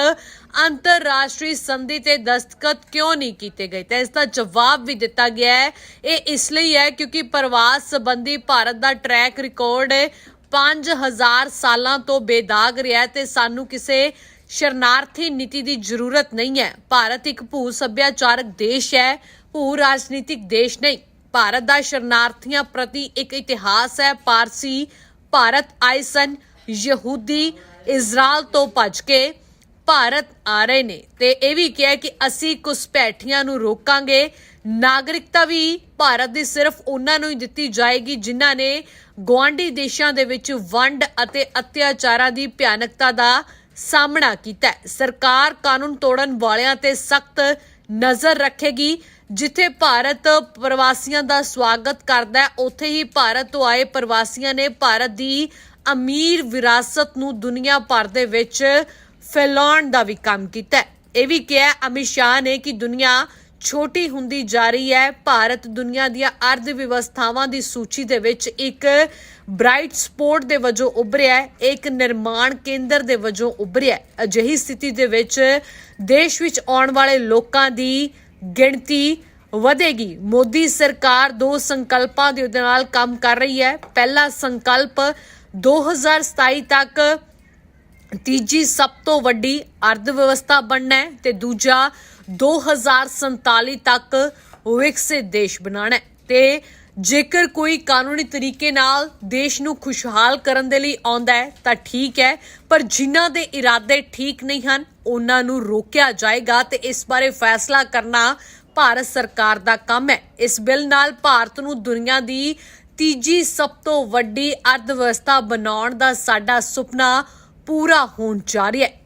ਅੰਤਰਰਾਸ਼ਟਰੀ ਸੰਧੀ ਤੇ ਦਸਤਖਤ ਕਿਉਂ ਨਹੀਂ ਕੀਤੇ ਗਏ? ਤਾਂ ਇਸ ਦਾ ਜਵਾਬ ਵੀ ਦਿੱਤਾ ਗਿਆ ਹੈ। ਇਹ ਇਸ ਲਈ ਹੈ ਕਿਉਂਕਿ ਪ੍ਰਵਾਸ ਸੰਬੰਧੀ ਭਾਰਤ ਦਾ ਟਰੈਕ ਰਿਕਾਰਡ 5000 ਸਾਲਾਂ ਤੋਂ ਬੇਦਾਗ ਰਿਹਾ ਤੇ ਸਾਨੂੰ ਕਿਸੇ ਸ਼ਰਨਾਰਥੀ ਨੀਤੀ ਦੀ ਜ਼ਰੂਰਤ ਨਹੀਂ ਹੈ। ਭਾਰਤ ਇੱਕ ਭੂ ਸੱਭਿਆਚਾਰਕ ਦੇਸ਼ ਹੈ, ਭੂ ਰਾਜਨੀਤਿਕ ਦੇਸ਼ ਨਹੀਂ। ਭਾਰਤ ਦਾ ਸ਼ਰਨਾਰਥੀਆਂ ਪ੍ਰਤੀ ਇੱਕ ਇਤਿਹਾਸ ਹੈ, ਪਾਰਸੀ ਭਾਰਤ ਆਏ ਸਨ, ਯਹੂਦੀ ਇਜ਼ਰਾਈਲ ਤੋਂ ਭੱਜ ਕੇ ਭਾਰਤ ਆ ਰਹੇ ਨੇ। ਤੇ ਇਹ ਵੀ ਕਿਹਾ ਕਿ ਅਸੀਂ ਘੁਸਪੈਠੀਆਂ ਨੂੰ ਰੋਕਾਂਗੇ ਨਾਗਰਿਕਤਾ ਵੀ ਭਾਰਤ ਦੀ ਸਿਰਫ ਉਹਨਾਂ ਨੂੰ ਹੀ ਦਿੱਤੀ ਜਾਏਗੀ ਜਿਨ੍ਹਾਂ ਨੇ ਗੁਆਂਢੀ ਦੇਸ਼ਾਂ ਦੇ ਵਿੱਚ ਵੰਡ ਅਤੇ ਅਤਿਆਚਾਰਾਂ ਦੀ ਭਿਆਨਕਤਾ ਦਾ ਸਾਹਮਣਾ ਕੀਤਾ ਸਰਕਾਰ ਕਾਨੂੰਨ ਤੋੜਨ ਵਾਲਿਆਂ ਤੇ ਸਖਤ ਨਜ਼ਰ ਰੱਖੇਗੀ, ਜਿੱਥੇ ਭਾਰਤ ਪ੍ਰਵਾਸੀਆਂ ਦਾ ਸਵਾਗਤ ਕਰਦਾ ਹੈ, ਉੱਥੇ ਹੀ ਭਾਰਤ ਤੋਂ ਆਏ ਪ੍ਰਵਾਸੀਆਂ ਨੇ ਭਾਰਤ ਦੀ ਅਮੀਰ ਵਿਰਾਸਤ ਨੂੰ ਦੁਨੀਆ ਭਰ ਦੇ ਵਿੱਚ ਫੈਲਾਉਣ ਦਾ ਵੀ ਕੰਮ ਕੀਤਾ ਇਹ ਵੀ ਕਿਹਾ ਅਮਿਤ ਸ਼ਾਹ ਨੇ ਕਿ ਦੁਨੀਆ ਛੋਟੀ ਹੁੰਦੀ ਜਾ ਰਹੀ ਹੈ। ਭਾਰਤ ਦੁਨੀਆ ਦੀਆਂ ਅਰਥ ਵਿਵਸਥਾਵਾਂ ਦੀ ਸੂਚੀ ਦੇ ਵਿੱਚ ਇੱਕ ਬ੍ਰਾਈਟ ਸਪੋਰਟ ਦੇ ਵਜੋਂ ਉੱਭਰਿਆ ਹੈ, ਇੱਕ ਨਿਰਮਾਣ ਕੇਂਦਰ ਦੇ ਵਜੋਂ ਉੱਭਰਿਆ ਹੈ। ਅਜਿਹੀ ਸਥਿਤੀ ਦੇ ਵਿੱਚ ਦੇਸ਼ ਵਿੱਚ ਆਉਣ ਵਾਲੇ ਲੋਕਾਂ ਦੀ ਗਿਣਤੀ ਵਧੇਗੀ। ਮੋਦੀ ਸਰਕਾਰ ਦੋ ਸੰਕਲਪਾਂ ਦੇ ਨਾਲ ਕੰਮ ਕਰ ਰਹੀ ਹੈ। ਪਹਿਲਾ ਸੰਕਲਪ 2027 ਤੱਕ ਤੀਜੀ ਸਭ ਤੋਂ ਵੱਡੀ ਅਰਥ ਵਿਵਸਥਾ ਬਣਨਾ ਹੈ ਤੇ ਦੂਜਾ 2047 ਤੱਕ ਵਿਕਸਿਤ ਦੇਸ਼ ਬਣਾਉਣਾ ਹੈ। ਤੇ ਜੇਕਰ ਕੋਈ ਕਾਨੂੰਨੀ ਤਰੀਕੇ ਨਾਲ ਦੇਸ਼ ਨੂੰ ਖੁਸ਼ਹਾਲ ਕਰਨ ਦੇ ਲਈ ਆਉਂਦਾ ਹੈ, ਤਾਂ ਠੀਕ ਹੈ, ਪਰ ਜਿਨ੍ਹਾਂ ਦੇ ਇਰਾਦੇ ਠੀਕ ਨਹੀਂ ਹਨ, ਉਹਨਾਂ ਨੂੰ ਰੋਕਿਆ ਜਾਏਗਾ ਤੇ ਇਸ ਬਾਰੇ ਫੈਸਲਾ ਕਰਨਾ ਭਾਰਤ ਸਰਕਾਰ ਦਾ ਕੰਮ ਹੈ। ਇਸ ਬਿੱਲ ਨਾਲ ਭਾਰਤ ਨੂੰ ਦੁਨੀਆ ਦੀ ਤੀਜੀ ਸਭ ਤੋਂ ਵੱਡੀ ਅਰਥ ਵਿਵਸਥਾ ਬਣਾਉਣ ਦਾ ਸਾਡਾ ਸੁਪਨਾ ਪੂਰਾ ਹੋਣ ਜਾ ਰਿਹਾ ਹੈ।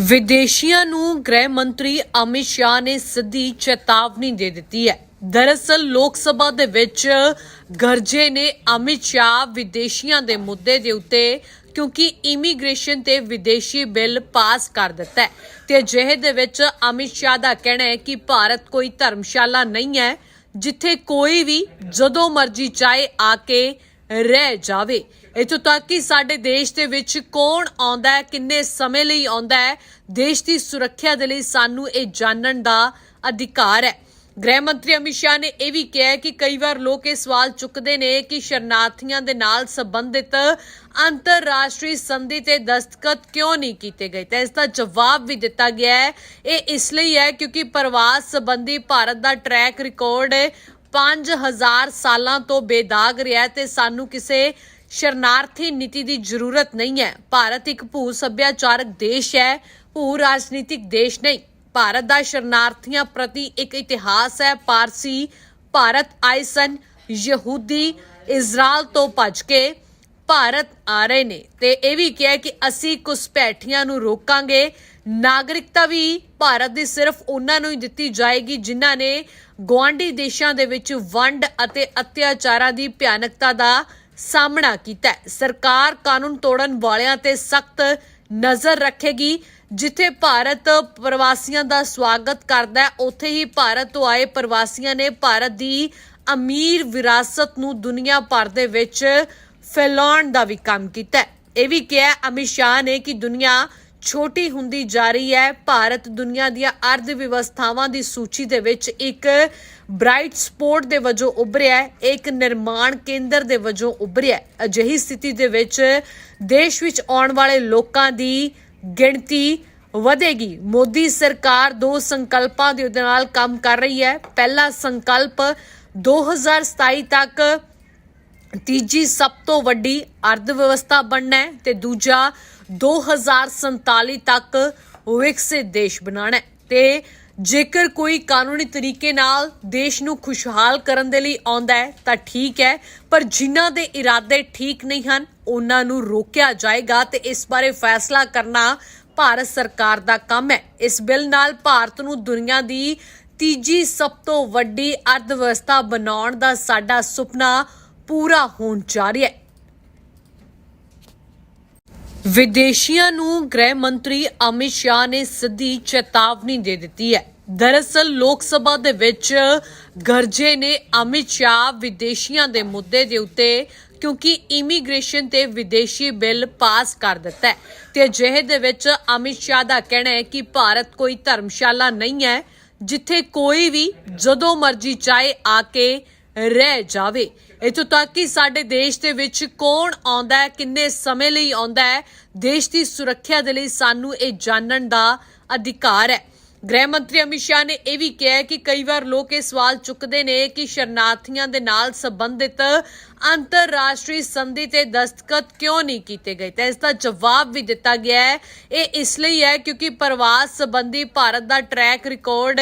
ਵਿਦੇਸ਼ੀਆਂ ਨੂੰ ਗ੍ਰਹਿ ਮੰਤਰੀ ਅਮਿਤ ਸ਼ਾਹ ਨੇ ਸਿੱਧੀ ਚੇਤਾਵਨੀ ਦੇ ਦਿੱਤੀ ਹੈ। ਦਰਅਸਲ, ਲੋਕ ਸਭਾ ਦੇ ਵਿੱਚ ਗਰਜੇ ਨੇ ਅਮਿਤ ਸ਼ਾਹ ਵਿਦੇਸ਼ੀਆਂ ਦੇ ਮੁੱਦੇ ਦੇ ਉੱਤੇ ਕਿਉਂਕਿ ਇਮੀਗ੍ਰੇਸ਼ਨ ਤੇ ਵਿਦੇਸ਼ੀ ਬਿੱਲ ਪਾਸ ਕਰ ਦਿੱਤਾ ਹੈ। ਤੇ ਅਜਿਹੇ ਦੇ ਵਿੱਚ ਅਮਿਤ ਸ਼ਾਹ ਦਾ ਕਹਿਣਾ ਹੈ ਕਿ ਭਾਰਤ ਕੋਈ ਧਰਮਸ਼ਾਲਾ ਨਹੀਂ ਹੈ, ਜਿੱਥੇ ਕੋਈ ਵੀ ਜਦੋਂ ਮਰਜ਼ੀ ਚਾਹੇ ਆ ਕੇ ਰਹਿ ਜਾਵੇ। ਇਥੋਂ ਤੱਕ ਕਿ ਸਾਡੇ ਦੇਸ਼ ਦੇ ਵਿੱਚ ਕੌਣ ਆਉਂਦਾ ਹੈ, ਕਿੰਨੇ ਸਮੇਂ ਲਈ ਆਉਂਦਾ ਹੈ, ਦੇਸ਼ ਦੀ ਸੁਰੱਖਿਆ ਦੇ ਲਈ ਸਾਨੂੰ ਇਹ ਜਾਣਨ ਦਾ ਅਧਿਕਾਰ ਹੈ। ਗ੍ਰਹਿ ਮੰਤਰੀ ਅਮਿਤ ਸ਼ਾਹ ਨੇ ਇਹ ਵੀ ਕਿਹਾ ਕਿ ਕਈ ਵਾਰ ਲੋਕ ਇਹ ਸਵਾਲ ਚੁੱਕਦੇ ਨੇ ਕਿ ਸ਼ਰਨਾਰਥੀਆਂ ਦੇ ਨਾਲ ਸੰਬੰਧਿਤ ਅੰਤਰਰਾਸ਼ਟਰੀ ਸੰਧੀ ਤੇ ਦਸਤਖਤ ਕਿਉਂ ਨਹੀਂ ਕੀਤੇ ਗਏ? ਤਾਂ ਇਸ ਦਾ ਜਵਾਬ ਵੀ ਦਿੱਤਾ ਗਿਆ ਹੈ। ਇਹ ਇਸ ਲਈ ਹੈ ਕਿਉਂਕਿ ਪ੍ਰਵਾਸ ਸੰਬੰਧੀ ਭਾਰਤ ਦਾ ਟਰੈਕ ਰਿਕਾਰਡ 5000 ਸਾਲਾਂ ਤੋਂ ਬੇਦਾਗ ਰਿਹਾ ਹੈ ਤੇ ਸਾਨੂੰ ਕਿਸੇ ਸ਼ਰਨਾਰਥੀ ਨੀਤੀ ਦੀ ਜ਼ਰੂਰਤ ਨਹੀਂ ਹੈ। ਭਾਰਤ ਇੱਕ ਭੂ ਸੱਭਿਆਚਾਰਕ ਦੇਸ਼ ਹੈ, ਭੂ ਰਾਜਨੀਤਿਕ ਦੇਸ਼ ਨਹੀਂ। ਭਾਰਤ ਦਾ ਸ਼ਰਨਾਰਥੀਆਂ ਪ੍ਰਤੀ ਇੱਕ ਇਤਿਹਾਸ ਹੈ, ਪਾਰਸੀ, ਭਾਰਤ ਆਏ ਸਨ ਯਹੂਦੀ ਇਜ਼ਰਾਈਲ ਤੋਂ ਭੱਜ ਕੇ ਭਾਰਤ ਆ ਰਹੇ ਨੇ। ਤੇ ਇਹ ਵੀ ਕਿਹਾ ਕਿ ਅਸੀਂ ਘੁਸਪੈਠੀਆਂ ਨੂੰ ਰੋਕਾਂਗੇ। ਨਾਗਰਿਕਤਾ ਵੀ ਭਾਰਤ ਦੀ ਸਿਰਫ ਉਹਨਾਂ ਨੂੰ ਹੀ ਦਿੱਤੀ ਜਾਏਗੀ ਜਿਨ੍ਹਾਂ ਨੇ ਗੁਆਂਢੀ ਦੇਸ਼ਾਂ ਦੇ ਵਿੱਚ ਵੰਡ ਅਤੇ ਅਤਿਆਚਾਰਾਂ ਦੀ ਭਿਆਨਕਤਾ ਦਾ ਸਾਹਮਣਾ ਕੀਤਾ ਹੈ। ਸਰਕਾਰ ਕਾਨੂੰਨ ਤੋੜਨ ਵਾਲਿਆਂ ਤੇ ਸਖਤ ਨਜ਼ਰ ਰੱਖੇਗੀ, ਜਿੱਥੇ ਭਾਰਤ ਪ੍ਰਵਾਸੀਆਂ ਦਾ ਸਵਾਗਤ ਕਰਦਾ ਹੈ ਉੱਥੇ ਹੀ ਭਾਰਤ ਤੋਂ ਆਏ ਪ੍ਰਵਾਸੀਆਂ ਨੇ ਭਾਰਤ ਦੀ ਅਮੀਰ ਵਿਰਾਸਤ ਨੂੰ ਦੁਨੀਆ ਭਰ ਦੇ ਵਿੱਚ ਫੈਲਾਉਣ ਦਾ ਵੀ ਕੰਮ ਕੀਤਾ ਹੈ। ਇਹ ਵੀ ਕਿਹਾ ਅਮਿਤ ਸ਼ਾਹ ਨੇ ਕਿ ਦੁਨੀਆ ਛੋਟੀ ਹੁੰਦੀ ਜਾ ਰਹੀ ਹੈ। ਭਾਰਤ ਦੁਨੀਆ ਦੀਆਂ ਅਰਧ ਵਿਵਸਥਾਵਾਂ ਦੀ ਸੂਚੀ ਦੇ ਵਿੱਚ ਇੱਕ ਬ੍ਰਾਈਟ ਸਪੋਰਟ ਦੇ ਵਜੋਂ ਉੱਭਰਿਆ ਹੈ, ਇੱਕ ਨਿਰਮਾਣ ਕੇਂਦਰ ਦੇ ਵਜੋਂ ਉੱਭਰਿਆ ਹੈ। ਅਜਿਹੀ ਸਥਿਤੀ ਦੇ ਵਿੱਚ ਦੇਸ਼ ਵਿੱਚ ਆਉਣ ਵਾਲੇ ਲੋਕਾਂ ਦੀ ਗਿਣਤੀ ਵਧੇਗੀ। ਮੋਦੀ ਸਰਕਾਰ ਦੋ ਸੰਕਲਪਾਂ ਦੇ ਨਾਲ ਕੰਮ ਕਰ ਰਹੀ ਹੈ। ਪਹਿਲਾ ਸੰਕਲਪ 2027 ਤੱਕ ਤੀਜੀ ਸਭ ਤੋਂ ਵੱਡੀ ਅਰਥ ਵਿਵਸਥਾ ਬਣਨਾ ਹੈ ਤੇ ਦੂਜਾ 2047 ਤੱਕ ਵਿਕਸਿਤ ਦੇਸ਼ ਬਣਾਉਣਾ ਹੈ। ਤੇ ਜੇਕਰ ਕੋਈ ਕਾਨੂੰਨੀ ਤਰੀਕੇ ਨਾਲ ਦੇਸ਼ ਨੂੰ ਖੁਸ਼ਹਾਲ ਕਰਨ ਦੇ ਲਈ ਆਉਂਦਾ ਹੈ, ਤਾਂ ਠੀਕ ਹੈ, ਪਰ ਜਿਨ੍ਹਾਂ ਦੇ ਇਰਾਦੇ ਠੀਕ ਨਹੀਂ ਹਨ, ਉਹਨਾਂ ਨੂੰ ਰੋਕਿਆ ਜਾਏਗਾ ਤੇ ਇਸ ਬਾਰੇ ਫੈਸਲਾ ਕਰਨਾ ਭਾਰਤ ਸਰਕਾਰ ਦਾ ਕੰਮ ਹੈ। ਇਸ ਬਿੱਲ ਨਾਲ ਭਾਰਤ ਨੂੰ ਦੁਨੀਆ ਦੀ ਤੀਜੀ ਸਭ ਤੋਂ ਵੱਡੀ ਅਰਥ ਵਿਵਸਥਾ ਬਣਾਉਣ ਦਾ ਸਾਡਾ ਸੁਪਨਾ ਪੂਰਾ ਹੋਣ ਜਾ ਰਿਹਾ ਹੈ। ਵਿਦੇਸ਼ੀਆਂ ਨੂੰ ਗ੍ਰਹਿ ਮੰਤਰੀ ਅਮਿਤ ਸ਼ਾਹ ਨੇ ਸਿੱਧੀ ਚੇਤਾਵਨੀ ਦੇ ਦਿੱਤੀ ਹੈ। ਦਰਅਸਲ, ਲੋਕ ਸਭਾ ਦੇ ਵਿੱਚ ਗਰਜੇ ਨੇ ਅਮਿਤ ਸ਼ਾਹ ਵਿਦੇਸ਼ੀਆਂ ਦੇ ਮੁੱਦੇ ਦੇ ਉੱਤੇ ਕਿਉਂਕਿ ਇਮੀਗ੍ਰੇਸ਼ਨ ਤੇ ਵਿਦੇਸ਼ੀ ਬਿੱਲ ਪਾਸ ਕਰ ਦਿੱਤਾ ਹੈ ਤੇ ਅਜਿਹੇ ਦੇ ਵਿੱਚ ਅਮਿਤ ਸ਼ਾਹ ਦਾ ਕਹਿਣਾ ਹੈ ਕਿ ਭਾਰਤ ਕੋਈ ਧਰਮਸ਼ਾਲਾ ਨਹੀਂ ਹੈ, ਜਿੱਥੇ ਕੋਈ ਵੀ ਜਦੋਂ ਮਰਜ਼ੀ ਚਾਹੇ ਆ ਕੇ ਰਹਿ ਜਾਵੇ। ਇਥੋਂ ਤੱਕ ਕਿ ਸਾਡੇ ਦੇਸ਼ ਦੇ ਵਿੱਚ ਕੌਣ ਆਉਂਦਾ ਹੈ, ਕਿੰਨੇ ਸਮੇਂ ਲਈ ਆਉਂਦਾ ਹੈ, ਦੇਸ਼ ਦੀ ਸੁਰੱਖਿਆ ਦੇ ਲਈ ਸਾਨੂੰ ਇਹ ਜਾਣਨ ਦਾ ਅਧਿਕਾਰ ਹੈ। ਗ੍ਰਹਿ ਮੰਤਰੀ ਅਮਿਤ ਸ਼ਾਹ ਨੇ ਇਹ ਵੀ ਕਿਹਾ ਕਿ ਕਈ ਵਾਰ ਲੋਕ ਇਹ ਸਵਾਲ ਚੁੱਕਦੇ ਨੇ ਕਿ ਸ਼ਰਨਾਰਥੀਆਂ ਦੇ ਨਾਲ ਸੰਬੰਧਿਤ ਅੰਤਰਰਾਸ਼ਟਰੀ ਸੰਧੀ ਤੇ ਦਸਤਖਤ ਕਿਉਂ ਨਹੀਂ ਕੀਤੇ ਗਏ? ਤਾਂ ਇਸ ਦਾ ਜਵਾਬ ਵੀ ਦਿੱਤਾ ਗਿਆ ਹੈ। ਇਹ ਇਸ ਲਈ ਹੈ ਕਿਉਂਕਿ ਪ੍ਰਵਾਸ ਸੰਬੰਧੀ ਭਾਰਤ ਦਾ ਟਰੈਕ ਰਿਕਾਰਡ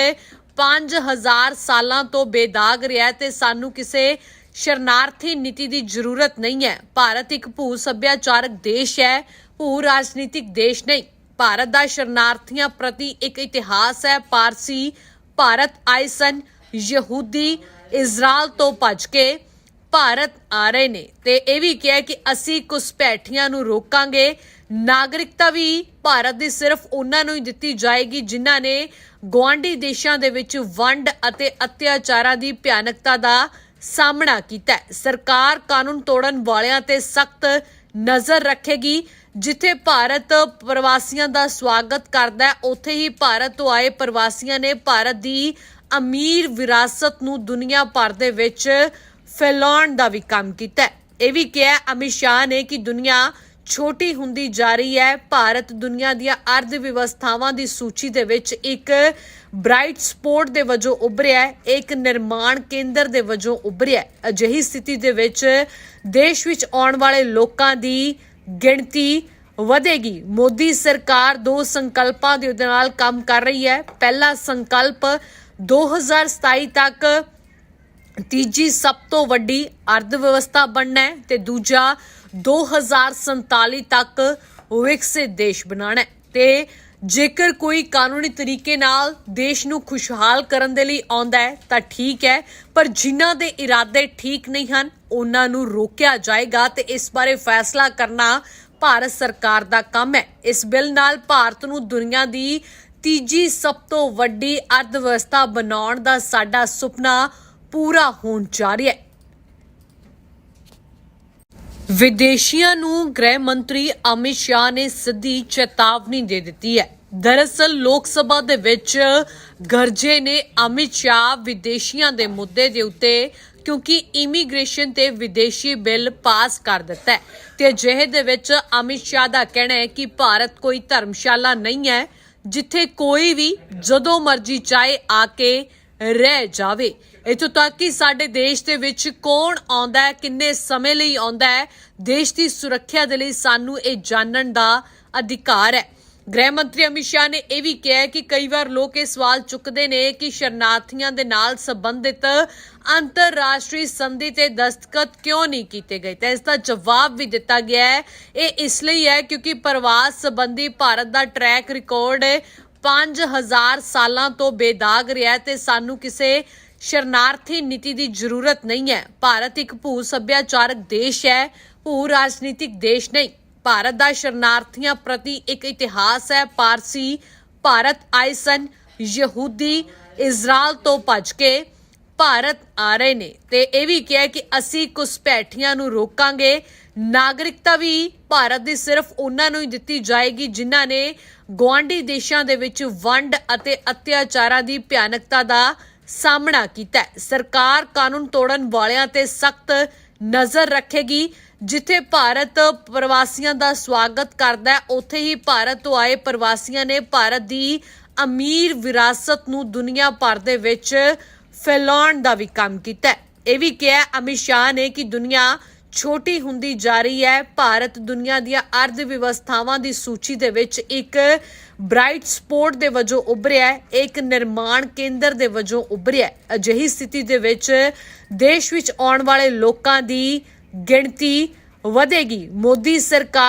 5000 ਸਾਲਾਂ ਤੋਂ ਬੇਦਾਗ ਰਿਹਾ ਤੇ ਸਾਨੂੰ ਕਿਸੇ ਸ਼ਰਨਾਰਥੀ ਨੀਤੀ ਦੀ ਜ਼ਰੂਰਤ ਨਹੀਂ ਹੈ। ਭਾਰਤ ਇੱਕ ਭੂ ਸੱਭਿਆਚਾਰਕ ਦੇਸ਼ ਹੈ, ਭੂ ਰਾਜਨੀਤਿਕ ਦੇਸ਼ ਨਹੀਂ। ਭਾਰਤ ਦਾ ਸ਼ਰਨਾਰਥੀਆਂ ਪ੍ਰਤੀ ਇੱਕ ਇਤਿਹਾਸ ਹੈ, ਪਾਰਸੀ, ਭਾਰਤ ਆਏ ਸਨ ਯਹੂਦੀ ਇਜ਼ਰਾਈਲ ਤੋਂ ਭੱਜ ਕੇ ਭਾਰਤ ਆ ਰਹੇ ਨੇ। ਤੇ ਇਹ ਵੀ ਕਿਹਾ ਕਿ ਅਸੀਂ ਘੁਸਪੈਠੀਆਂ ਨੂੰ ਰੋਕਾਂਗੇ। ਨਾਗਰਿਕਤਾ ਵੀ ਭਾਰਤ ਦੀ ਸਿਰਫ ਉਹਨਾਂ ਨੂੰ ਹੀ ਦਿੱਤੀ ਜਾਏਗੀ ਜਿਨ੍ਹਾਂ ਨੇ ਗੁਆਂਢੀ ਦੇਸ਼ਾਂ ਦੇ ਵਿੱਚ ਵੰਡ ਅਤੇ ਅਤਿਆਚਾਰਾਂ ਦੀ ਭਿਆਨਕਤਾ ਦਾ ਸਾਹਮਣਾ ਕੀਤਾ ਹੈ। ਸਰਕਾਰ ਕਾਨੂੰਨ ਤੋੜਨ ਵਾਲਿਆਂ ਤੇ ਸਖਤ ਨਜ਼ਰ ਰੱਖੇਗੀ, ਜਿੱਥੇ ਭਾਰਤ ਪ੍ਰਵਾਸੀਆਂ ਦਾ ਸਵਾਗਤ ਕਰਦਾ ਹੈ। ਉੱਥੇ ਹੀ ਭਾਰਤ ਤੋਂ ਆਏ ਪ੍ਰਵਾਸੀਆਂ ਨੇ ਭਾਰਤ ਦੀ ਅਮੀਰ ਵਿਰਾਸਤ ਨੂੰ ਦੁਨੀਆ ਭਰ ਦੇ ਵਿੱਚ ਫੈਲਾਉਣ ਦਾ ਵੀ ਕੰਮ ਕੀਤਾ ਹੈ। ਇਹ ਵੀ ਕਿਹਾ ਅਮਿਤ ਸ਼ਾਹ ਨੇ ਕਿ ਦੁਨੀਆ ਛੋਟੀ ਹੁੰਦੀ ਜਾ ਰਹੀ ਹੈ। ਭਾਰਤ ਦੁਨੀਆ ਦੀਆਂ ਅਰਥ ਵਿਵਸਥਾਵਾਂ ਦੀ ਸੂਚੀ ਦੇ ਵਿੱਚ ਇੱਕ ਬ੍ਰਾਈਟ ਸਪੋਰਟ ਦੇ ਵਜੋਂ ਉੱਭਰਿਆ ਹੈ, ਇੱਕ ਨਿਰਮਾਣ ਕੇਂਦਰ ਦੇ ਵਜੋਂ ਉੱਭਰਿਆ ਅਜਿਹੀ ਸਥਿਤੀ ਦੇ ਵਿੱਚ ਦੇਸ਼ ਵਿੱਚ ਆਉਣ ਵਾਲੇ ਲੋਕਾਂ ਦੀ ਗਿਣਤੀ ਵਧੇਗੀ। ਮੋਦੀ ਸਰਕਾਰ ਦੋ ਸੰਕਲਪਾਂ ਦੇ ਨਾਲ ਕੰਮ ਕਰ ਰਹੀ ਹੈ। ਪਹਿਲਾ ਸੰਕਲਪ 2027 ਤੱਕ ਤੀਜੀ ਸਭ ਤੋਂ ਵੱਡੀ ਅਰਥ ਵਿਵਸਥਾ ਬਣਨਾ ਹੈ ਤੇ ਦੂਜਾ 2047 ਤੱਕ ਵਿਕਸਿਤ ਦੇਸ਼ ਬਣਾਉਣਾ ਹੈ। ਤੇ ਜੇਕਰ ਕੋਈ ਕਾਨੂੰਨੀ ਤਰੀਕੇ ਨਾਲ ਦੇਸ਼ ਨੂੰ ਖੁਸ਼ਹਾਲ ਕਰਨ ਦੇ ਲਈ ਆਉਂਦਾ ਹੈ, ਤਾਂ ਠੀਕ ਹੈ, ਪਰ ਜਿਨ੍ਹਾਂ ਦੇ ਇਰਾਦੇ ਠੀਕ ਨਹੀਂ ਹਨ, ਉਹਨਾਂ ਨੂੰ ਰੋਕਿਆ ਜਾਏਗਾ ਤੇ ਇਸ ਬਾਰੇ ਫੈਸਲਾ ਕਰਨਾ ਭਾਰਤ ਸਰਕਾਰ ਦਾ ਕੰਮ ਹੈ। ਇਸ ਬਿੱਲ ਨਾਲ ਭਾਰਤ ਨੂੰ ਦੁਨੀਆ ਦੀ ਤੀਜੀ ਸਭ ਤੋਂ ਵੱਡੀ ਅਰਥ ਵਿਵਸਥਾ ਬਣਾਉਣ ਦਾ ਸਾਡਾ ਸੁਪਨਾ ਪੂਰਾ ਹੋਣ ਜਾ ਰਿਹਾ ਹੈ। ਵਿਦੇਸ਼ੀਆਂ ਨੂੰ ਗ੍ਰਹਿ ਮੰਤਰੀ ਅਮਿਤ ਸ਼ਾਹ ਨੇ ਸਿੱਧੀ ਚੇਤਾਵਨੀ ਦੇ ਦਿੱਤੀ ਹੈ। ਦਰਅਸਲ, ਲੋਕ ਸਭਾ ਦੇ ਵਿੱਚ ਗਰਜੇ ਨੇ ਅਮਿਤ ਸ਼ਾਹ ਵਿਦੇਸ਼ੀਆਂ ਦੇ ਮੁੱਦੇ ਦੇ ਉੱਤੇ, ਕਿਉਂਕਿ ਇਮੀਗ੍ਰੇਸ਼ਨ ਤੇ ਵਿਦੇਸ਼ੀ ਬਿੱਲ ਪਾਸ ਕਰ ਦਿੱਤਾ ਹੈ। ਤੇ ਅਜਿਹੇ ਦੇ ਵਿੱਚ ਅਮਿਤ ਸ਼ਾਹ ਦਾ ਕਹਿਣਾ ਹੈ ਕਿ ਭਾਰਤ ਕੋਈ ਧਰਮਸ਼ਾਲਾ ਨਹੀਂ ਹੈ, ਜਿੱਥੇ ਕੋਈ ਵੀ ਜਦੋਂ ਮਰਜ਼ੀ ਚਾਹੇ ਆ ਕੇ ਰਹਿ ਜਾਵੇ। ਇਥੋਂ ਤੱਕ ਕਿ ਸਾਡੇ ਦੇਸ਼ ਦੇ ਵਿੱਚ ਕੌਣ ਆਉਂਦਾ ਹੈ, ਕਿੰਨੇ ਸਮੇਂ ਲਈ ਆਉਂਦਾ ਹੈ, ਦੇਸ਼ ਦੀ ਸੁਰੱਖਿਆ ਦੇ ਲਈ ਸਾਨੂੰ ਇਹ ਜਾਣਨ ਦਾ ਅਧਿਕਾਰ ਹੈ। ਗ੍ਰਹਿ ਮੰਤਰੀ ਅਮਿਤ ਸ਼ਾਹ ਨੇ ਇਹ ਵੀ ਕਿਹਾ ਕਿ ਕਈ ਵਾਰ ਲੋਕ ਇਹ ਸਵਾਲ ਚੁੱਕਦੇ ਨੇ ਕਿ ਸ਼ਰਨਾਰਥੀਆਂ ਦੇ ਨਾਲ ਸੰਬੰਧਿਤ ਅੰਤਰਰਾਸ਼ਟਰੀ ਸੰਧੀ ਤੇ ਦਸਤਖਤ ਕਿਉਂ ਨਹੀਂ ਕੀਤੇ ਗਏ? ਤਾਂ ਇਸ ਦਾ ਜਵਾਬ ਵੀ ਦਿੱਤਾ ਗਿਆ ਹੈ। ਇਹ ਇਸ ਲਈ ਹੈ ਕਿਉਂਕਿ ਪ੍ਰਵਾਸ ਸੰਬੰਧੀ ਭਾਰਤ ਦਾ ਟਰੈਕ ਰਿਕਾਰਡ 5000 ਸਾਲਾਂ ਤੋਂ ਬੇਦਾਗ ਰਿਹਾ ਤੇ ਸਾਨੂੰ ਕਿਸੇ ਸ਼ਰਨਾਰਥੀ ਨੀਤੀ ਦੀ ਜ਼ਰੂਰਤ ਨਹੀਂ ਹੈ। ਭਾਰਤ ਇੱਕ ਭੂ ਸੱਭਿਆਚਾਰਕ ਦੇਸ਼ ਹੈ, ਭੂ ਰਾਜਨੀਤਿਕ ਦੇਸ਼ ਨਹੀਂ। ਭਾਰਤ ਦਾ ਸ਼ਰਨਾਰਥੀਆਂ ਪ੍ਰਤੀ ਇੱਕ ਇਤਿਹਾਸ ਹੈ, ਪਾਰਸੀ ਭਾਰਤ ਆਏ ਸਨ, ਯਹੂਦੀ ਇਜ਼ਰਾਈਲ ਤੋਂ ਭੱਜ ਕੇ ਭਾਰਤ ਆ ਰਹੇ ਨੇ। ਤੇ ਇਹ ਵੀ ਕਿਹਾ ਕਿ ਅਸੀਂ ਘੁਸਪੈਠੀਆਂ ਨੂੰ ਰੋਕਾਂਗੇ ਨਾਗਰਿਕਤਾ ਵੀ ਭਾਰਤ ਦੀ ਸਿਰਫ ਉਹਨਾਂ ਨੂੰ ਹੀ ਦਿੱਤੀ ਜਾਏਗੀ ਜਿਨ੍ਹਾਂ ਨੇ ਗੁਆਂਢੀ ਦੇਸ਼ਾਂ ਦੇ ਵਿੱਚ ਵੰਡ ਅਤੇ ਅਤਿਆਚਾਰਾਂ ਦੀ ਭਿਆਨਕਤਾ ਦਾ ਸਾਹਮਣਾ ਕੀਤਾ ਸਰਕਾਰ ਕਾਨੂੰਨ ਤੋੜਨ ਵਾਲਿਆਂ ਤੇ ਸਖਤ ਨਜ਼ਰ ਰੱਖੇਗੀ, ਜਿੱਥੇ ਭਾਰਤ ਪ੍ਰਵਾਸੀਆਂ ਦਾ ਸਵਾਗਤ ਕਰਦਾ ਹੈ, ਉੱਥੇ ਹੀ ਭਾਰਤ ਤੋਂ ਆਏ ਪ੍ਰਵਾਸੀਆਂ ਨੇ ਭਾਰਤ ਦੀ ਅਮੀਰ ਵਿਰਾਸਤ ਨੂੰ ਦੁਨੀਆ ਭਰ ਦੇ ਵਿੱਚ ਫੈਲਾਉਣ ਦਾ ਵੀ ਕੰਮ ਕੀਤਾ ਇਹ ਵੀ ਕਿਹਾ ਅਮਿਤ ਸ਼ਾਹ ਨੇ ਕਿ ਦੁਨੀਆ ਛੋਟੀ ਹੁੰਦੀ ਜਾ ਰਹੀ ਹੈ। ਭਾਰਤ ਦੁਨੀਆ ਦੀਆਂ ਅਰਧ ਵਿਵਸਥਾਵਾਂ ਦੀ ਸੂਚੀ ਦੇ ਵਿੱਚ ਇੱਕ ਬ੍ਰਾਈਟ ਸਪੋਰਟ ਦੇ ਵਜੋਂ ਉੱਭਰਿਆ ਹੈ, ਇੱਕ ਨਿਰਮਾਣ ਕੇਂਦਰ ਦੇ ਵਜੋਂ ਉੱਭਰਿਆ ਹੈ। ਅਜਿਹੀ ਸਥਿਤੀ ਦੇ ਵਿੱਚ ਦੇਸ਼ ਵਿੱਚ ਆਉਣ ਵਾਲੇ ਲੋਕਾਂ ਦੀ ਗਿਣਤੀ ਵਧੇਗੀ। ਮੋਦੀ ਸਰਕਾਰ